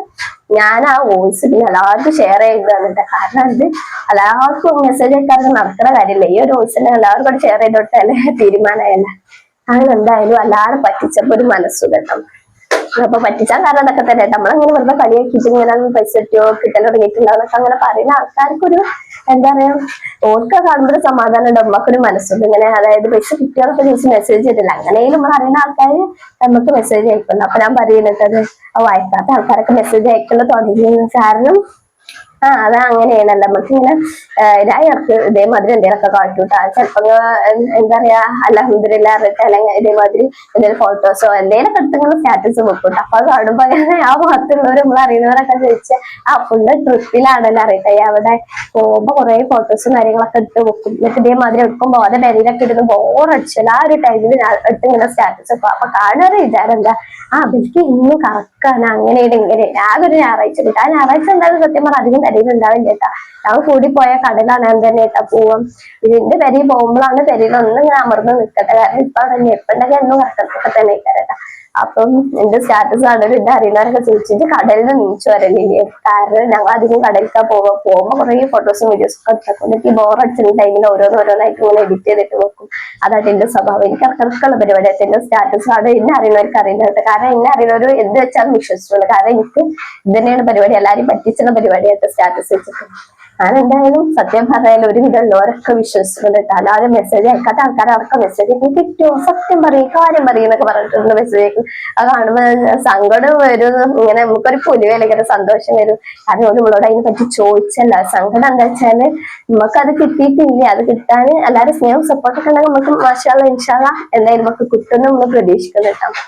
ഞാൻ ആ വോയിസ് പിന്നെ എല്ലാവർക്കും ഷെയർ ചെയ്ത് തന്നിട്ട് കാരണം ഇത് എല്ലാവർക്കും മെസ്സേജ് അയക്കാർക്ക് നടക്കുന്ന കാര്യമില്ല? ഈ ഒരു വോയിസിനെ എല്ലാവർക്കും കൂടെ ഷെയർ ചെയ്തോട്ടല്ലേ തീരുമാനമായല്ല. അങ്ങനെ എന്തായാലും എല്ലാവരും പറ്റിച്ചപ്പോ ഒരു മനസ്സുഖം അപ്പൊ പറ്റിച്ചാൽ കാരണം അതൊക്കെ തന്നെ. നമ്മളങ്ങനെ വെറുതെ കളിയാക്കിയിട്ട് ഇങ്ങനെ പൈസ കിട്ടിയോ കിട്ടാൻ തുടങ്ങിയിട്ടുണ്ടാവുന്നൊക്കെ അങ്ങനെ പറയുന്ന ആൾക്കാർക്കൊരു എന്താ പറയാ ഓർക്ക കാണുമ്പോൾ ഒരു സമാധാനം ഉണ്ട് നമുക്കൊരു മനസ്സുണ്ട് ഇങ്ങനെ അതായത് പൈസ കിട്ടിയാലൊക്കെ ചോദിച്ച് മെസ്സേജ് ചെയ്തില്ല അങ്ങനെയും നമ്മൾ അറിയുന്ന ആൾക്കാർ നമുക്ക് മെസ്സേജ് അയക്കുന്നു. അപ്പൊ ഞാൻ പറയുന്നത് അത് വായിക്കാത്ത ആൾക്കാരൊക്കെ മെസ്സേജ് അയക്കുന്ന തുടങ്ങി കാരണം ആ അത് അങ്ങനെയാണല്ലോ നമുക്ക് ഇങ്ങനെ രായർക്ക് ഇതേമാതിരി എന്തെങ്കിലുമൊക്കെ കാട്ടിവിട്ടാ ചിലപ്പോ എന്താ പറയാ അലഹമ്മദില്ല അറിയിട്ട് അല്ലെങ്കിൽ ഇതേമാതിരി എന്തെങ്കിലും ഫോട്ടോസോ എന്തെങ്കിലുമൊക്കെ എടുത്ത് ഇങ്ങനെ സ്റ്റാറ്റസ് വെക്കൂട്ടോ അപ്പൊ അത് കാണുമ്പോ അങ്ങനെ ആ ഭാഗത്തുള്ളവർ നമ്മൾ അറിയുന്നവരൊക്കെ ചോദിച്ച് ആ ഫുള്ള് ട്രിപ്പിലാണല്ലോ അറിയട്ടെ. അവിടെ പോകുമ്പോ കുറെ ഫോട്ടോസും കാര്യങ്ങളൊക്കെ എടുത്ത് വെക്കും. എന്നിട്ട് ഇതേമാതിരി വെക്കുമ്പോ അത് ഡെലിയിലൊക്കെ ഇരുന്ന് ബോറടിച്ചല്ലോ ആ ഒരു ടൈമിൽ എടുത്ത് ഇങ്ങനെ സ്റ്റാറ്റസ് വെക്കും. അപ്പൊ കാണാറ് വിചാരം എന്താ? ആ എനിക്ക് ഇന്നും കറക്കാണ് അങ്ങനെയാണ് ഇങ്ങനെ ആകെ ഒരു ഞായറാഴ്ച. കിട്ടും ആ ഞായറാഴ്ച എന്തായാലും സത്യം പറഞ്ഞാൽ അധികം പെരയിൽ ഉണ്ടാവില്ല കേട്ടാ ഞാൻ കൂടി പോയ കടലാണ് ഞാൻ തന്നെ കേട്ടാ പോവും. ഇതിന്റെ പെരയിൽ പോകുമ്പോഴാണ് പെരയിൽ ഒന്നും ഇങ്ങനെ അമർന്ന് നിൽക്കട്ടെ കാരണം ഇപ്പൊ തന്നെ എപ്പോഴൊക്കെ എന്നും കറക്കത്തൊക്കെ തന്നെ കേട്ടാ അപ്പം എന്റെ സ്റ്റാറ്റസ് കടലിൽ എന്റെ അറിയുന്നവരൊക്കെ ചോദിച്ചിട്ട് കടലിൽ നിന്ന് നീച്ചു വരലില്ലേ? കാരണം ഞങ്ങൾ അധികം കടലിലേക്കാ പോവാ. പോകുമ്പോ കുറെ ഫോട്ടോസും വീഡിയോസും ഒക്കെ എടുക്കും എനിക്ക് ടൈമിൽ ഓരോന്ന് ഓരോന്നായിട്ട് ഇങ്ങനെ എഡിറ്റ് ചെയ്തിട്ട് നോക്കും അതായിട്ട് എന്റെ സ്വഭാവം. എനിക്ക് ഇടക്കിടക്കുള്ള പരിപാടിയായിട്ട് എന്റെ സ്റ്റാറ്റസ് ആണ്. എന്നെ അറിയുന്നവർക്ക് അറിയുന്നവർക്ക് കാരണം എന്നെ അറിയുന്നവർ എന്ത് വെച്ചാലും വിശ്വസിച്ചുള്ളൂ കാരണം എനിക്ക് ഇത് തന്നെയാണ് പരിപാടി. എല്ലാവരും പറ്റിച്ചുള്ള പരിപാടിയായിട്ട് സ്റ്റാറ്റസ് വെച്ചിട്ട്. ഞാൻ എന്തായാലും സത്യം പറഞ്ഞാലും ഒരുവിധം ഉള്ളവരൊക്കെ വിശ്വസിക്കുന്നുണ്ട്. അല്ലാതെ മെസ്സേജ് അയക്കാത്ത ആൾക്കാരൊക്കെ മെസ്സേജ് അയക്കും കിട്ടുമോ സത്യം പറയും കാര്യം പറയും എന്നൊക്കെ പറഞ്ഞിട്ടുണ്ട് മെസ്സേജ് അയക്കും അത് കാണുമ്പോൾ സങ്കടം വരും. ഇങ്ങനെ നമുക്കൊരു പുലിവേലക്കൊരു സന്തോഷം വരും. കാരണം ഒരു നമ്മളോട് അതിനെ പറ്റി ചോദിച്ചല്ല. സങ്കടം എന്താ വെച്ചാൽ നമുക്ക് അത് കിട്ടിയിട്ടില്ല. അത് കിട്ടാൻ എല്ലാവരും സ്നേഹം സപ്പോർട്ടൊക്കെ ഉണ്ടെങ്കിൽ നമുക്ക് മാഷാള്ള ഇൻഷാള്ള എന്തായാലും നമുക്ക് കിട്ടുമെന്ന് നമ്മൾ പ്രതീക്ഷിക്കുന്നുണ്ടാവും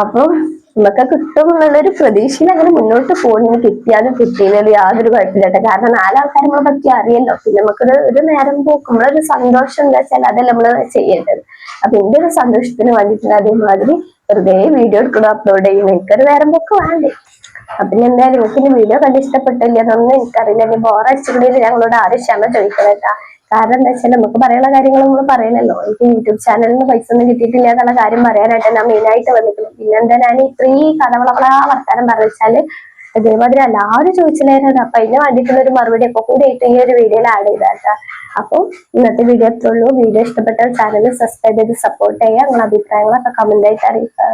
അപ്പം നമുക്ക് കിട്ടും എന്നുള്ളൊരു പ്രതീക്ഷയിൽ അങ്ങനെ മുന്നോട്ട് പോകുന്നു. കിട്ടിയാലും കിട്ടിയില്ല യാതൊരു കുഴപ്പമില്ലാട്ടെ കാരണം നാലാൾക്കാരെ നമ്മളെ പറ്റി അറിയല്ലോ. പിന്നെ നമുക്കൊരു ഒരു നേരം പോക്കുമ്പോൾ ഒരു സന്തോഷം എന്താ വെച്ചാൽ അതല്ല നമ്മൾ ചെയ്യേണ്ടത്. അപ്പൊ എന്റെ ഒരു സന്തോഷത്തിന് വേണ്ടിയിട്ട് അതേമാതിരി വെറുതെ വീഡിയോ എടുക്കണം അപ്ലോഡ് ചെയ്യും എനിക്കൊരു നേരം പോക്ക് വേണ്ടേ? അപ്പൊ പിന്നെ എന്തായാലും എനിക്ക് വീഡിയോ കണ്ട് ഇഷ്ടപ്പെട്ടില്ല എന്നൊന്നും എനിക്കറിയില്ല. ഇനി ബോറടിച്ചിട്ടുണ്ടെങ്കിൽ ഞങ്ങളോട് ആരും ക്ഷമ ചോദിക്കണേട്ടാ കാരണം എന്താ വെച്ചാൽ നമുക്ക് പറയാനുള്ള കാര്യങ്ങൾ നമ്മൾ പറയണല്ലോ. എനിക്ക് യൂട്യൂബ് ചാനലിൽ നിന്ന് പൈസ ഒന്നും കിട്ടിയിട്ടില്ല എന്നുള്ള കാര്യം പറയാനായിട്ട് ഞാൻ മെയിനായിട്ട് വന്നിട്ടുള്ളത് പിന്നെ എന്താ ഞാൻ ഇത്രയും കഥവളവള വർത്താനം പറഞ്ഞാൽ അതേമാതിരി എല്ലാവരും ചോദിച്ചില്ലായിരുന്നു അപ്പൊ അതിന് വേണ്ടിയിട്ടുള്ള ഒരു മറുപടി ഒക്കെ കൂടി ഈ ഒരു വീഡിയോയിൽ ആഡ് ചെയ്താട്ടാ അപ്പോൾ ഇന്നത്തെ വീഡിയോ അത്രേ വീഡിയോ ഇഷ്ടപ്പെട്ട ചാനൽ സബ്സ്ക്രൈബ് ചെയ്ത് സപ്പോർട്ട് ചെയ്യുക. നിങ്ങളുടെ അഭിപ്രായങ്ങളൊക്കെ കമന്റ് ആയിട്ട് അറിയിക്കുക.